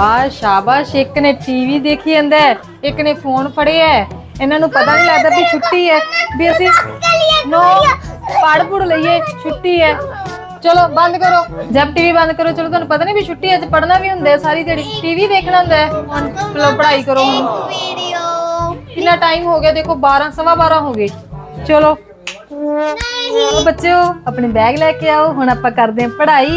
ਸ਼ਾਬਾਸ਼ ਸ਼ਾਬਾਸ਼। ਇੱਕ ਨੇ ਟੀਵੀ ਦੇਖੀ ਜਾਂਦਾ ਹੈ, ਇੱਕ ਨੇ ਫੋਨ ਫੜਿਆ ਹੈ। ਇਹਨਾਂ ਨੂੰ ਪਤਾ ਨਹੀਂ ਲੱਗਦਾ ਵੀ ਛੁੱਟੀ ਹੈ ਵੀ ਅਸੀਂ ਨੋ ਪੜ ਪੜ ਲਈਏ ਛੁੱਟੀ ਹੈ। ਚਲੋ ਬੰਦ ਕਰੋ। ਜਬ ਟੀਵੀ ਬੰਦ ਕਰੋ ਚਲੋ ਤੁਹਾਨੂੰ ਪਤਾ ਨਹੀਂ ਵੀ ਛੁੱਟੀ ਹੈ ਤੇ ਪੜਨਾ ਵੀ ਹੁੰਦਾ ਹੈ ਸਾਰੀ ਦਿਹਾੜੀ ਟੀਵੀ ਦੇਖਣਾ ਹੁੰਦਾ ਹੈ। ਹੁਣ ਚਲੋ ਪੜ੍ਹਾਈ ਕਰੋ ਹੁਣ। ਵੀਡੀਓ ਕਿੰਨਾ ਟਾਈਮ ਹੋ ਗਿਆ ਦੇਖੋ 12 ਸਵਾ 12 ਹੋ ਗਏ। ਚਲੋ। ਚਲੋ ਬੱਚਿਓ ਆਪਣੇ ਬੈਗ ਲੈ ਕੇ ਆਓ ਹੁਣ ਆਪਾਂ ਕਰਦੇ ਹਾਂ ਪੜ੍ਹਾਈ।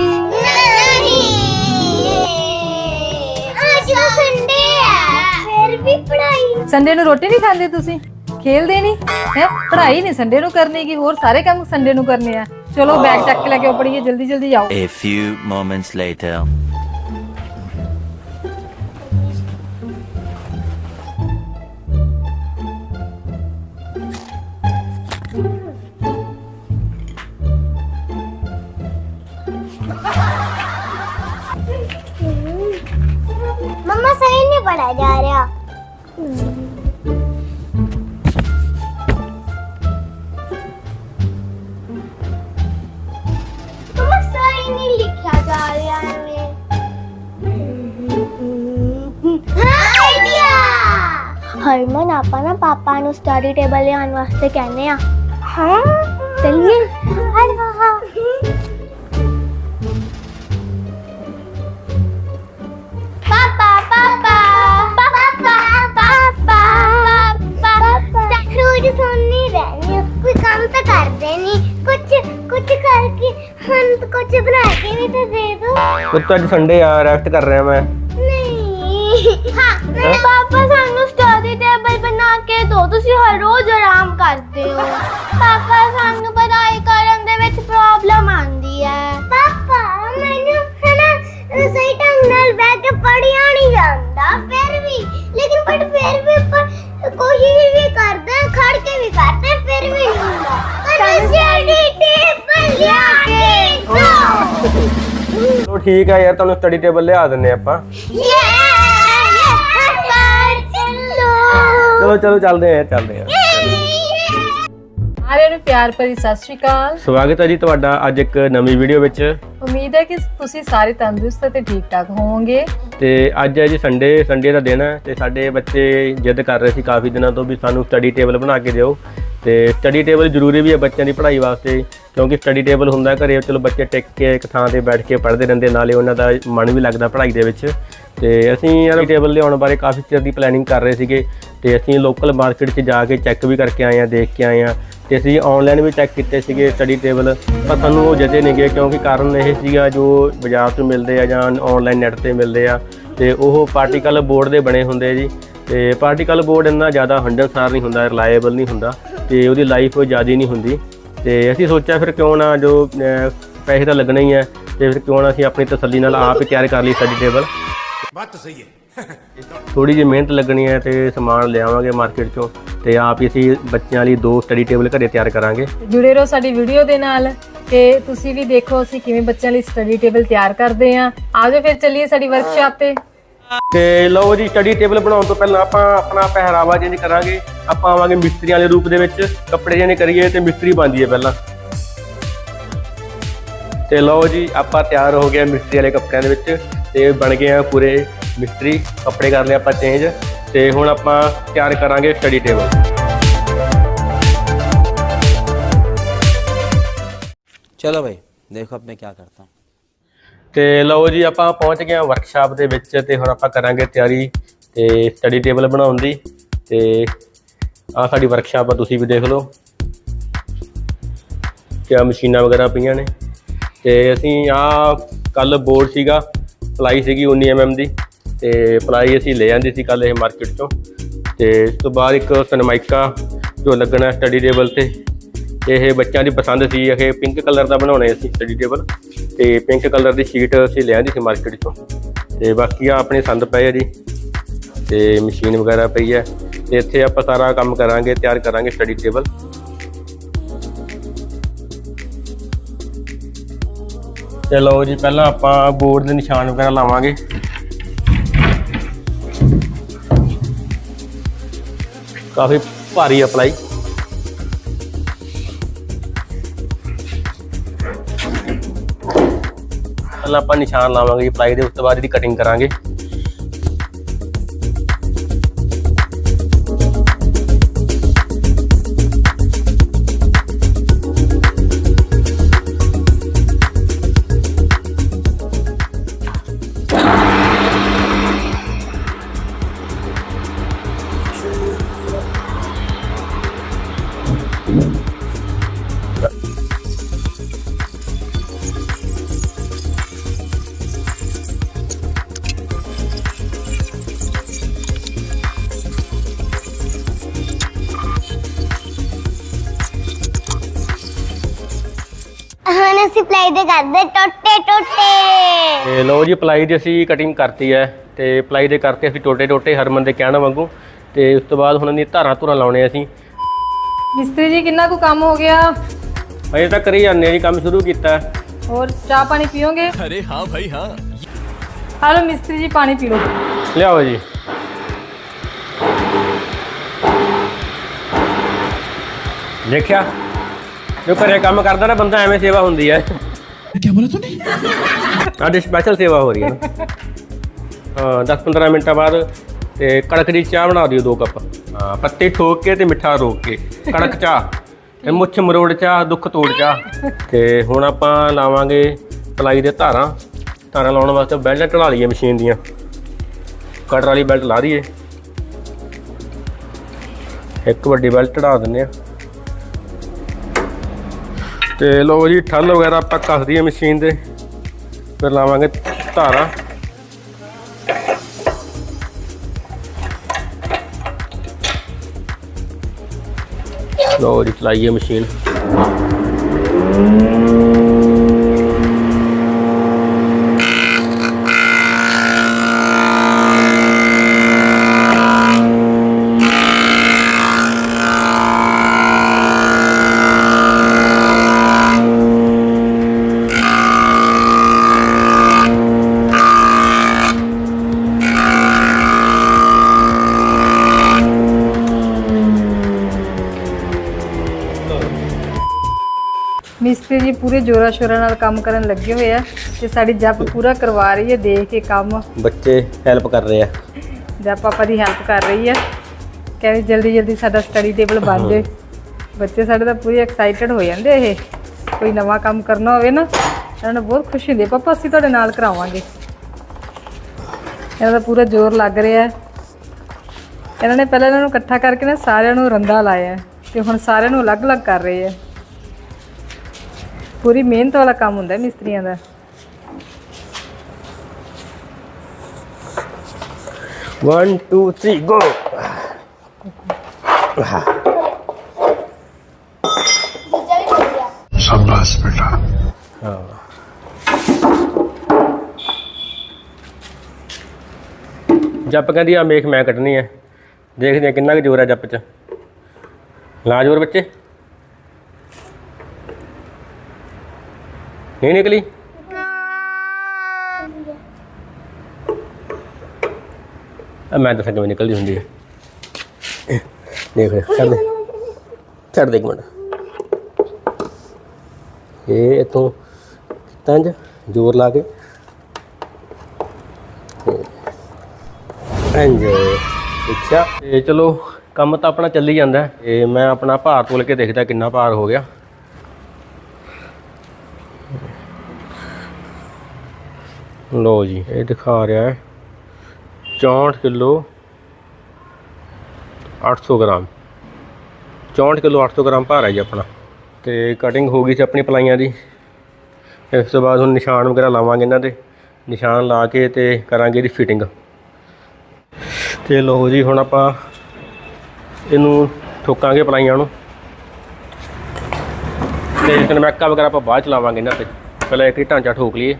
ਅੱਜ ਸੰਡੇ ਹੈ ਫਿਰ ਵੀ ਪੜਾਈ ਸੰਡੇ ਨੂੰ ਰੋਟੀ ਨਹੀਂ ਖਾਂਦੇ ਤੁਸੀਂ? ਖੇਲਦੇ ਨਹੀਂ? ਹੈ? ਪੜ੍ਹਾਈ ਨਹੀਂ ਸੰਡੇ ਨੂੰ ਕਰਨੀ ਕੀ ਹੋਰ ਸਾਰੇ ਕੰਮ ਸੰਡੇ ਨੂੰ ਕਰਨੇ ਆ। ਚਲੋ ਬੈਗ ਚੱਕ ਕੇ ਲੈ ਕੇ ਆਓ ਪੜੀਏ ਜਲਦੀ ਜਲਦੀ ਜਾਓ A few moments later. ਪਾਪਾ ਨੂੰ ਸਟੱਡੀ ਟੇਬਲ ਲਿਆਉਣ ਵਾਸਤੇ ਕਹਿੰਦੇ ਆ ਹਾਂ ਚਲਿਏ ਹਾਂ ਪਾਪਾ ਪਾਪਾ ਪਾਪਾ ਪਾਪਾ ਪਾਪਾ ਰੋਜ਼ ਸੁਣਨੀ ਰਹਿਣੀ ਕੋਈ ਕੰਮ ਤਾਂ ਕਰਦੇ ਨਹੀਂ ਕੁਝ ਕੁਝ ਕਰਕੇ ਹਨ ਕੁਝ ਬਣਾ ਕੇ ਵੀ ਤਾਂ ਦੇ ਦੋ ਪੁੱਤ ਅੱਜ ਸੰਡੇ ਆ ਰੈਸਟ ਕਰ ਰਿਹਾ ਮੈਂ ਨਹੀਂ ਹਾਂ ਮੇਰੇ ਪਾਪਾ ਸਾਨੂੰ ਸਟੱਡੀ ਟੇਬਲ ਬਣਾ ਕੇ ਦੋ ਤੁਸੀਂ ਹਰ ਰੋਜ਼ ਆਰਾਮ ਕਰਦੇ ਹੋ। ਪਾਪਾ ਸਾਨੂੰ ਪੜ੍ਹਾਈ ਕਰਨ ਦੇ ਵਿੱਚ ਪ੍ਰੋਬਲਮ ਆਉਂਦੀ ਹੈ। ਪਾਪਾ ਮੈਨੂੰ ਹਨਾ ਸਹੀ ਢੰਗ ਨਾਲ ਬੈਠ ਕੇ ਪੜ੍ਹਿਆ ਨਹੀਂ ਜਾਂਦਾ ਫਿਰ ਵੀ। ਲੇਕਿਨ ਬਟ ਫਿਰ ਵੀ ਪਰ ਕੋਸ਼ਿਸ਼ ਵੀ ਕਰਦੇ ਖੜ ਕੇ ਵੀ ਕਰਦੇ ਫਿਰ ਵੀ ਨਹੀਂ ਹੁੰਦਾ। ਪਰ ਸਟੱਡੀ ਟੇਬਲ ਲਿਆ ਕੇ ਦੋ। ਚਲੋ ਠੀਕ ਹੈ ਯਾਰ ਤੁਹਾਨੂੰ ਸਟੱਡੀ ਟੇਬਲ ਲਿਆ ਦਿੰਨੇ ਆਪਾਂ। ਚਲੋ ਚਲੋ ਚੱਲਦੇ ਆ ਚੱਲਦੇ ਆ। ਸਾਰਿਆਂ ਨੂੰ ਪਿਆਰ ਭਰੀ ਸਤਿ ਸ਼੍ਰੀ ਅਕਾਲ। ਸਵਾਗਤ ਹੈ ਜੀ ਤੁਹਾਡਾ ਅੱਜ ਇੱਕ ਨਵੀਂ ਵੀਡੀਓ ਵਿੱਚ। ਉਮੀਦ ਹੈ ਕਿ ਤੁਸੀਂ ਸਾਰੇ ਤੰਦਰੁਸਤ ਅਤੇ ਠੀਕ ਠਾਕ ਹੋਵੋਗੇ। ਤੇ ਅੱਜ ਹੈ ਜੀ ਸੰਡੇ ਸੰਡੇ ਦਾ ਦਿਨ ਹੈ ਤੇ ਸਾਡੇ ਬੱਚੇ ਜਿੱਦ ਕਰ ਰਹੇ ਸੀ ਕਾਫੀ ਦਿਨਾਂ ਤੋਂ ਵੀ ਸਾਨੂੰ ਸਟੱਡੀ ਟੇਬਲ ਬਣਾ ਕੇ ਦਿਓ। ਤੇ ਸਟੱਡੀ ਟੇਬਲ ਜ਼ਰੂਰੀ ਵੀ ਹੈ ਬੱਚਿਆਂ ਦੀ ਪੜ੍ਹਾਈ ਵਾਸਤੇ, ਕਿਉਂਕਿ ਸਟੱਡੀ ਟੇਬਲ ਹੁੰਦਾ ਘਰੇ, ਚਲੋ ਬੱਚੇ ਟਿਕ ਕੇ ਇੱਕ ਥਾਂ ਤੇ ਬੈਠ ਕੇ ਪੜ੍ਹਦੇ ਰਹਿੰਦੇ, ਨਾਲੇ ਉਹਨਾਂ ਦਾ ਮਨ ਵੀ ਲੱਗਦਾ ਪੜ੍ਹਾਈ ਦੇ ਵਿੱਚ। ਤੇ ਅਸੀਂ ਯਾਰ ਟੇਬਲ ਲਿਆਉਣ ਬਾਰੇ ਕਾਫੀ ਚਿਰ ਦੀ ਪਲੈਨਿੰਗ ਕਰ ਰਹੇ ਸੀਗੇ, ਤੇ ਅਸੀਂ ਲੋਕਲ ਮਾਰਕੀਟ 'ਚ ਜਾ ਕੇ ਚੈੱਕ ਵੀ ਕਰਕੇ ਆਏ ਆ ਦੇਖ ਕੇ ਆਏ ਆ ਤੇ ਅਸੀਂ ਆਨਲਾਈਨ ਵੀ ਚੈੱਕ ਕੀਤੇ ਸੀਗੇ ਸਟੱਡੀ ਟੇਬਲ ਪਰ ਸਾਨੂੰ ਉਹ ਜਦੇ ਨਹੀਂ ਗਏ, ਕਿਉਂਕਿ ਕਾਰਨ ਇਹ ਸੀਗਾ ਜੋ ਬਾਜ਼ਾਰ 'ਚ ਮਿਲਦੇ ਆ ਜਾਂ ਆਨਲਾਈਨ ਨੈਟ ਤੇ ਮਿਲਦੇ ਆ, ਤੇ ਉਹ ਪਾਰਟੀਕਲ ਬੋਰਡ ਦੇ ਬਣੇ ਹੁੰਦੇ ਜੀ। ਤੇ ਪਾਰਟੀਕਲ ਬੋਰਡ ਇੰਨਾ ਜ਼ਿਆਦਾ ਹੰਡਨਸਾਰ ਨਹੀਂ ਹੁੰਦਾ ਰਿਲਾਇਬਲ ਨਹੀਂ ਹੁੰਦਾ। ਤੇ ਉਹਦੀ ਲਾਈਫ ਜ਼ਿਆਦਾ ਨਹੀਂ ਹੁੰਦੀ। ਤੇ ਅਸੀਂ ਸੋਚਿਆ ਫਿਰ ਕਿਉਂ ਨਾ ਜੋ ਪੈਸੇ ਤਾਂ ਲੱਗਣੇ ਹੀ ਆ ਤੇ ਫਿਰ ਕਿਉਂ ਨਾ ਅਸੀਂ ਆਪਣੀ ਤਸੱਲੀ ਨਾਲ ਆਪ ਹੀ ਤਿਆਰ ਕਰ ਲਈ ਸਟੱਡੀ ਟੇਬਲ ਬਾਤ ਸਹੀ ਹੈ। ਥੋੜੀ ਜਿਹੀ ਮਿਹਨਤ ਲੱਗਣੀ ਹੈ ਤੇ ਸਮਾਨ ਲਿਆਵਾਂਗੇ ਮਾਰਕੀਟ ਚੋਂ ਤੇ ਆਪ ਹੀ ਅਸੀਂ ਬੱਚਿਆਂ ਲਈ ਦੋ ਸਟੱਡੀ ਟੇਬਲ ਘਰੇ ਤਿਆਰ ਕਰਾਂਗੇ। ਜੁੜੇ ਰਹੋ ਸਾਡੀ ਵੀਡੀਓ ਦੇ ਨਾਲ ਤੇ ਤੁਸੀਂ ਵੀ ਦੇਖੋ ਅਸੀਂ ਕਿਵੇਂ ਬੱਚਿਆਂ ਲਈ ਸਟੱਡੀ ਟੇਬਲ ਤਿਆਰ ਕਰਦੇ ਆ ਆਜੋ ਫਿਰ ਚੱਲੀਏ ਸਾਡੀ ਵਰਕਸ਼ਾਪ ਤੇ। ਤੇ ਲਓ ਜੀ ਸਟੱਡੀ ਟੇਬਲ ਬਣਾਉਣ ਤੋਂ ਪਹਿਲਾਂ ਆਪਾਂ ਆਪਣਾ ਪਹਿਰਾਵਾ ਚੇਂਜ ਕਰਾਂਗੇ ਆਪਾਂ ਆਵਾਂਗੇ ਮਿਸਤਰੀਆਂ ਦੇ ਰੂਪ ਦੇ ਵਿੱਚ ਕੱਪੜੇ ਚੇਂਜ ਕਰੀਏ ਤੇ ਮਿਸਤਰੀ ਬਣਦੀਏ ਪਹਿਲਾਂ ਤੇ ਲਓ ਜੀ ਆਪਾਂ ਤਿਆਰ ਹੋ ਗਏ ਮਿਸਤਰੀ ਵਾਲੇ ਕੱਪੜਿਆਂ ਦੇ ਵਿੱਚ ਤੇ ਬਣ ਗਏ ਆ ਪੂਰੇ ਮਿਸਤਰੀ ਕੱਪੜੇ ਕਰ ਲਏ ਆਪਾਂ ਚੇਂਜ ਤੇ ਹੁਣ ਆਪਾਂ ਤਿਆਰ ਕਰਾਂਗੇ ਸਟੱਡੀ ਟੇਬਲ चलो भाई देखो अब मैं क्या करता हूँ ਤੇ ਲਓ ਜੀ, ਆਪਾਂ ਪਹੁੰਚ ਗਏ ਹਾਂ ਵਰਕਸ਼ਾਪ ਦੇ ਵਿੱਚ ਤੇ ਹੁਣ ਆਪਾਂ ਕਰਾਂਗੇ ਤਿਆਰੀ ਤੇ ਸਟੱਡੀ ਟੇਬਲ ਬਣਾਉਣ ਦੀ ਤੇ ਆਹ ਸਾਡੀ ਵਰਕਸ਼ਾਪ ਆ, ਤੁਸੀਂ ਵੀ ਦੇਖ ਲਓ। ਕਿਆ ਮਸ਼ੀਨਾਂ ਵਗੈਰਾ ਪਈਆਂ ਨੇ। ਤੇ ਅਸੀਂ ਆਹ ਕੱਲ ਬੋਰਡ ਸੀਗਾ, ਪਲਾਈ ਸੀਗੀ 19 mm ਦੀ ਤੇ ਪਲਾਈ ਅਸੀਂ ਲੈ ਆਂਦੀ ਸੀ ਕੱਲ ਇਹ ਮਾਰਕੀਟ ਚੋਂ। ਤੇ ਇਸ ਤੋਂ ਬਾਅਦ ਇੱਕ ਸਨਮਾਈਕਾ ਜੋ ਲੱਗਣਾ ਸਟੱਡੀ ਟੇਬਲ ਤੇ। ਇਹ ਬੱਚਿਆਂ ਦੀ ਪਸੰਦ ਸੀ, ਇਹ ਪਿੰਕ ਕਲਰ ਦਾ ਬਣਾਉਣੇ ਸੀ ਸਟੱਡੀ ਟੇਬਲ ਤੇ ਪਿੰਕ ਕਲਰ ਦੀ ਸ਼ੀਟ ਅਸੀਂ ਲਿਆਂਦੀ ਸੀ ਮਾਰਕੀਟ ਚੋਂ ਤੇ ਬਾਕੀ ਆ ਆਪਣੇ ਸੰਦ ਪਏ ਆ ਜੀ ਤੇ ਮਸ਼ੀਨ ਵਗੈਰਾ ਪਈ ਹੈ ਤੇ ਇੱਥੇ ਆਪਾਂ ਸਾਰਾ ਕੰਮ ਕਰਾਂਗੇ, ਤਿਆਰ ਕਰਾਂਗੇ ਸਟੱਡੀ ਟੇਬਲ ਤੇ ਲਓ ਜੀ, ਪਹਿਲਾਂ ਆਪਾਂ ਬੋਰਡ ਦੇ ਨਿਸ਼ਾਨ ਵਗੈਰਾ ਲਾਵਾਂਗੇ। ਕਾਫੀ ਭਾਰੀ ਅਪਲਾਈ ਪਹਿਲਾਂ ਆਪਾਂ ਨਿਸ਼ਾਨ ਲਾਵਾਂਗੇ ਜੀ ਪਲਾਈ ਦੇ ਉਸ ਤੋਂ ਬਾਅਦ ਇਹਦੀ ਕਟਿੰਗ ਕਰਾਂਗੇ। ਹੁਣ ਅਸੀਂ ਪਲਾਈ ਦੇ ਕਰਦੇ ਟੋਟੇ ਟੋਟੇ। ਤੇ ਲੋ ਜੀ ਪਲਾਈ ਦੀ ਅਸੀਂ ਕਟਿੰਗ ਕਰਤੀ ਹੈ ਤੇ ਪਲਾਈ ਦੇ ਕਰਤੇ ਅਸੀਂ ਟੋਟੇ ਟੋਟੇ ਹਰਮਨ ਦੇ ਕਹਿਣ ਵਾਂਗੂ ਤੇ ਉਸ ਤੋਂ ਬਾਅਦ ਹੁਣ ਦੀ ਧਾਰਾਂ ਧੁਰਾਂ ਲਾਉਣੇ ਅਸੀਂ। ਮਿਸਤਰੀ ਜੀ ਕਿੰਨਾ ਕੁ ਕੰਮ ਹੋ ਗਿਆ? ਅਜੇ ਤਾਂ ਕਰੀ ਜਾਂਦੇ ਜੀ ਕੰਮ ਸ਼ੁਰੂ ਕੀਤਾ। ਹੋਰ ਚਾਹ ਪਾਣੀ ਪੀਓਗੇ? ਅਰੇ ਹਾਂ ਭਾਈ ਹਾਂ। ਹਲੋ ਮਿਸਤਰੀ ਜੀ ਪਾਣੀ ਪੀ ਲਓ। ਲਿਆਓ ਜੀ। ਦੇਖਿਆ? ਜੋ ਘਰੇ ਕੰਮ ਕਰਦਾ ਨਾ ਬੰਦਾ ਐਵੇਂ ਸੇਵਾ ਹੁੰਦੀ ਹੈ ਕੀ ਬੋਲਿਆ ਤੂੰ ਸਾਡੇ ਸਪੈਸ਼ਲ ਸੇਵਾ ਹੋ ਰਹੀ ਹੈ ਹਾਂ 10-15 ਮਿੰਟਾਂ ਬਾਅਦ ਤੇ ਕੜਕ ਦੀ ਚਾਹ ਬਣਾ ਦਿਓ ਦੋ ਕੱਪ। ਹਾਂ ਪੱਤੇ ਠੋਕ ਕੇ ਤੇ ਮਿੱਠਾ ਰੋਕ ਕੇ। ਕੜਕ ਚਾਹ ਇਹ ਮੁੱਛ ਮਰੋੜ ਚਾਹ ਦੁੱਖ ਤੋੜ ਚਾਹ। ਤੇ ਹੁਣ ਆਪਾਂ ਲਾਵਾਂਗੇ ਪਲਾਈ ਦੇ ਧਾਰਾਂ। ਧਾਰਾਂ ਲਾਉਣ ਵਾਸਤੇ ਬੈਲਟ ਢਲਾ ਲਈਏ ਮਸ਼ੀਨ ਦੀਆਂ। ਕਟਰ ਵਾਲੀ ਬੈਲਟ ਲਾ ਦਈਏ। ਇੱਕ ਵੱਡੀ ਬੈਲਟ ਢਾ ਦਿੰਨੇ ਆ ਤੇ ਲੋ ਜੀ, ਠੱਲ ਵਗੈਰਾ ਆਪਾਂ ਕੱਸ ਦਈਏ ਮਸ਼ੀਨ ਦੇ। ਫਿਰ ਲਾਵਾਂਗੇ ਧਾਰਾਂ। ਲੋ ਜੀ, ਚਲਾਈਏ ਮਸ਼ੀਨ। ਮਿਸਤਰੀ ਜੀ ਪੂਰੇ ਜੋਰਾ ਸ਼ੋਰਾ ਨਾਲ ਕੰਮ ਕਰਨ ਲੱਗੇ ਹੋਏ ਆ ਤੇ ਸਾਡੀ ਜੱਪ ਪੂਰਾ ਕਰਵਾ ਰਹੀ ਹੈ ਦੇਖ ਕੇ ਕੰਮ। ਬੱਚੇ ਹੈਲਪ ਕਰ ਰਹੇ ਆ। ਜੱਪ ਪਾਪਾ ਦੀ ਹੈਲਪ ਕਰ ਰਹੀ ਹੈ ਕਹਿੰਦੀ ਜਲਦੀ ਜਲਦੀ ਸਾਡਾ ਸਟੱਡੀ ਟੇਬਲ ਬਣ ਜਾਏ। ਬੱਚੇ ਸਾਡੇ ਤਾਂ ਪੂਰੇ ਐਕਸਾਈਟਡ ਹੋ ਜਾਂਦੇ ਇਹ। ਕੋਈ ਨਵਾਂ ਕੰਮ ਕਰਨਾ ਹੋਵੇ ਨਾ ਇਹਨਾਂ ਨੂੰ ਬਹੁਤ ਖੁਸ਼ੀ ਹੁੰਦੀ ਪਾਪਾ ਅਸੀਂ ਤੁਹਾਡੇ ਨਾਲ ਕਰਾਵਾਂਗੇ। ਇਹਨਾਂ ਦਾ ਪੂਰਾ ਜ਼ੋਰ ਲੱਗ ਰਿਹਾ ਹੈ। ਇਹਨਾਂ ਨੇ ਪਹਿਲਾਂ ਇਹਨਾਂ ਨੂੰ ਇਕੱਠਾ ਕਰਕੇ ਨਾ ਸਾਰਿਆਂ ਨੂੰ ਰੰਦਾ ਲਾਇਆ ਤੇ ਹੁਣ ਸਾਰਿਆਂ ਨੂੰ ਅਲੱਗ-ਅਲੱਗ ਕਰ ਰਹੇ ਹੈ। ਪੂਰੀ ਮਿਹਨਤ ਵਾਲਾ ਕੰਮ ਹੁੰਦਾ ਹੈ ਮਿਸਤਰੀਆਂ ਦਾ ਵਨ ਟੂ ਥ੍ਰੀ ਗੋ शाबाश बेटा ਹਾਂ ਜੱਪ ਕਹਿੰਦੀ ਆ ਮੇਖ ਮੈਂ ਕੱਢਣੀ ਹੈ ਦੇਖਦੇ ਆ ਕਿੰਨਾ ਕੁ ਜ਼ੋਰ ਹੈ ਜੱਪ 'ਚ ਲਾ ਜ਼ੋਰ ਬੱਚੇ ਨਹੀਂ ਨਿਕਲੀ? ਆ ਮੈਂ ਦੱਸਾਂ ਕਿਵੇਂ ਨਿਕਲਦੀ ਹੁੰਦੀ ਹੈ ਦੇਖ ਛੱਡ ਦੇ। ਛੱਡ ਦੇ ਇੱਕ ਮਿੰਟ। ਇਹ ਇਤੋਂ ਤੰਜ ਜ਼ੋਰ ਲਾ ਕੇ। ਇੰਜ ਅੱਛਾ। ਇਹ ਚਲੋ, ਕੰਮ ਤਾਂ ਆਪਣਾ ਚੱਲੀ ਜਾਂਦਾ। ਇਹ ਮੈਂ ਆਪਣਾ ਭਾਰ ਤੋਲ ਕੇ ਦੇਖਦਾ ਕਿੰਨਾ ਭਾਰ ਹੋ ਗਿਆ। ਲੋ ਜੀ, ਇਹ ਦਿਖਾ ਰਿਹਾ ਹੈ। 64 ਕਿਲੋ 800 ਗ੍ਰਾਮ। 64 ਕਿਲੋ 800 ਗ੍ਰਾਮ ਭਾਰ ਹੈ ਜੀ ਆਪਣਾ। ਤੇ ਕਟਿੰਗ ਹੋ ਗਈ ਸੀ ਆਪਣੀ ਪਲਾਈਆਂ ਦੀ। ਇਸ ਤੋਂ ਬਾਅਦ ਹੁਣ ਨਿਸ਼ਾਨ ਵਗੈਰਾ ਲਾਵਾਂਗੇ ਇਹਨਾਂ ਦੇ। ਨਿਸ਼ਾਨ ਲਾ ਕੇ ਤੇ ਕਰਾਂਗੇ ਇਹਦੀ ਫਿਟਿੰਗ ਤੇ ਲੋ ਜੀ, ਹੁਣ ਆਪਾਂ ਇਹਨੂੰ ਠੋਕਾਂਗੇ ਪਲਾਈਆਂ ਨੂੰ। ਤੇ ਕਨਮੈਕਾ ਵਗੈਰਾ ਆਪਾਂ ਬਾਅਦ ਚ ਲਾਵਾਂਗੇ ਇਹਨਾਂ ਤੇ। ਪਹਿਲਾਂ ਇੱਕ ਹੀ ਢਾਂਚਾ ਠੋਕ ਲਈਏ।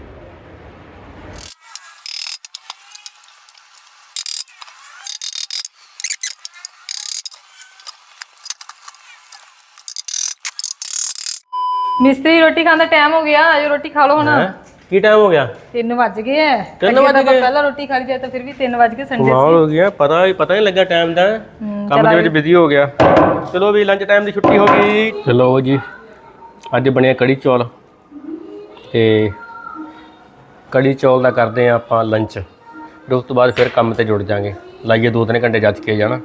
ਮਿਸਤਰੀ ਰੋਟੀ ਖਾਣ ਦਾ ਟਾਈਮ ਹੋ ਗਿਆ ਆਜੋ ਰੋਟੀ ਖਾ ਲਓ ਹੁਣ। ਹੈਂ? ਕੀ ਟਾਈਮ ਹੋ ਗਿਆ? 3 ਵੱਜ ਗਏ ਐ। ਤਿੰਨ ਵੱਜ ਗਏ? ਪਹਿਲਾਂ ਰੋਟੀ ਖਾ ਲਈ ਜਾਏ ਤਾਂ ਫਿਰ ਵੀ 3 ਵੱਜ ਗਏ ਸੰਡੇ ਕਮਾਲ ਹੋ ਗਿਆ ਪਤਾ ਹੀ ਪਤਾ ਨਹੀਂ ਲੱਗਾ ਟਾਈਮ ਦਾ। ਕੰਮ ਦੇ ਵਿੱਚ ਬਿਜ਼ੀ ਹੋ ਗਿਆ। ਚਲੋ ਵੀ ਲੰਚ ਟਾਈਮ ਦੀ ਛੁੱਟੀ ਹੋ ਗਈ। ਚਲੋ ਜੀ ਅੱਜ ਬਣਿਆ ਕੜੀ ਚੌਲ। ਤੇ ਕੜੀ ਚੌਲ ਦਾ ਕਰਦੇ ਆ ਆਪਾਂ ਲੰਚ ਫਿਰ ਉਸ ਤੋਂ ਬਾਅਦ ਫਿਰ ਕੰਮ ਤੇ ਜੁੜ ਜਾਾਂਗੇ। ਲਾਈਏ ਦੋ ਤਿੰਨ ਘੰਟੇ ਜੱਜ ਕੇ ਜਾਣਾ।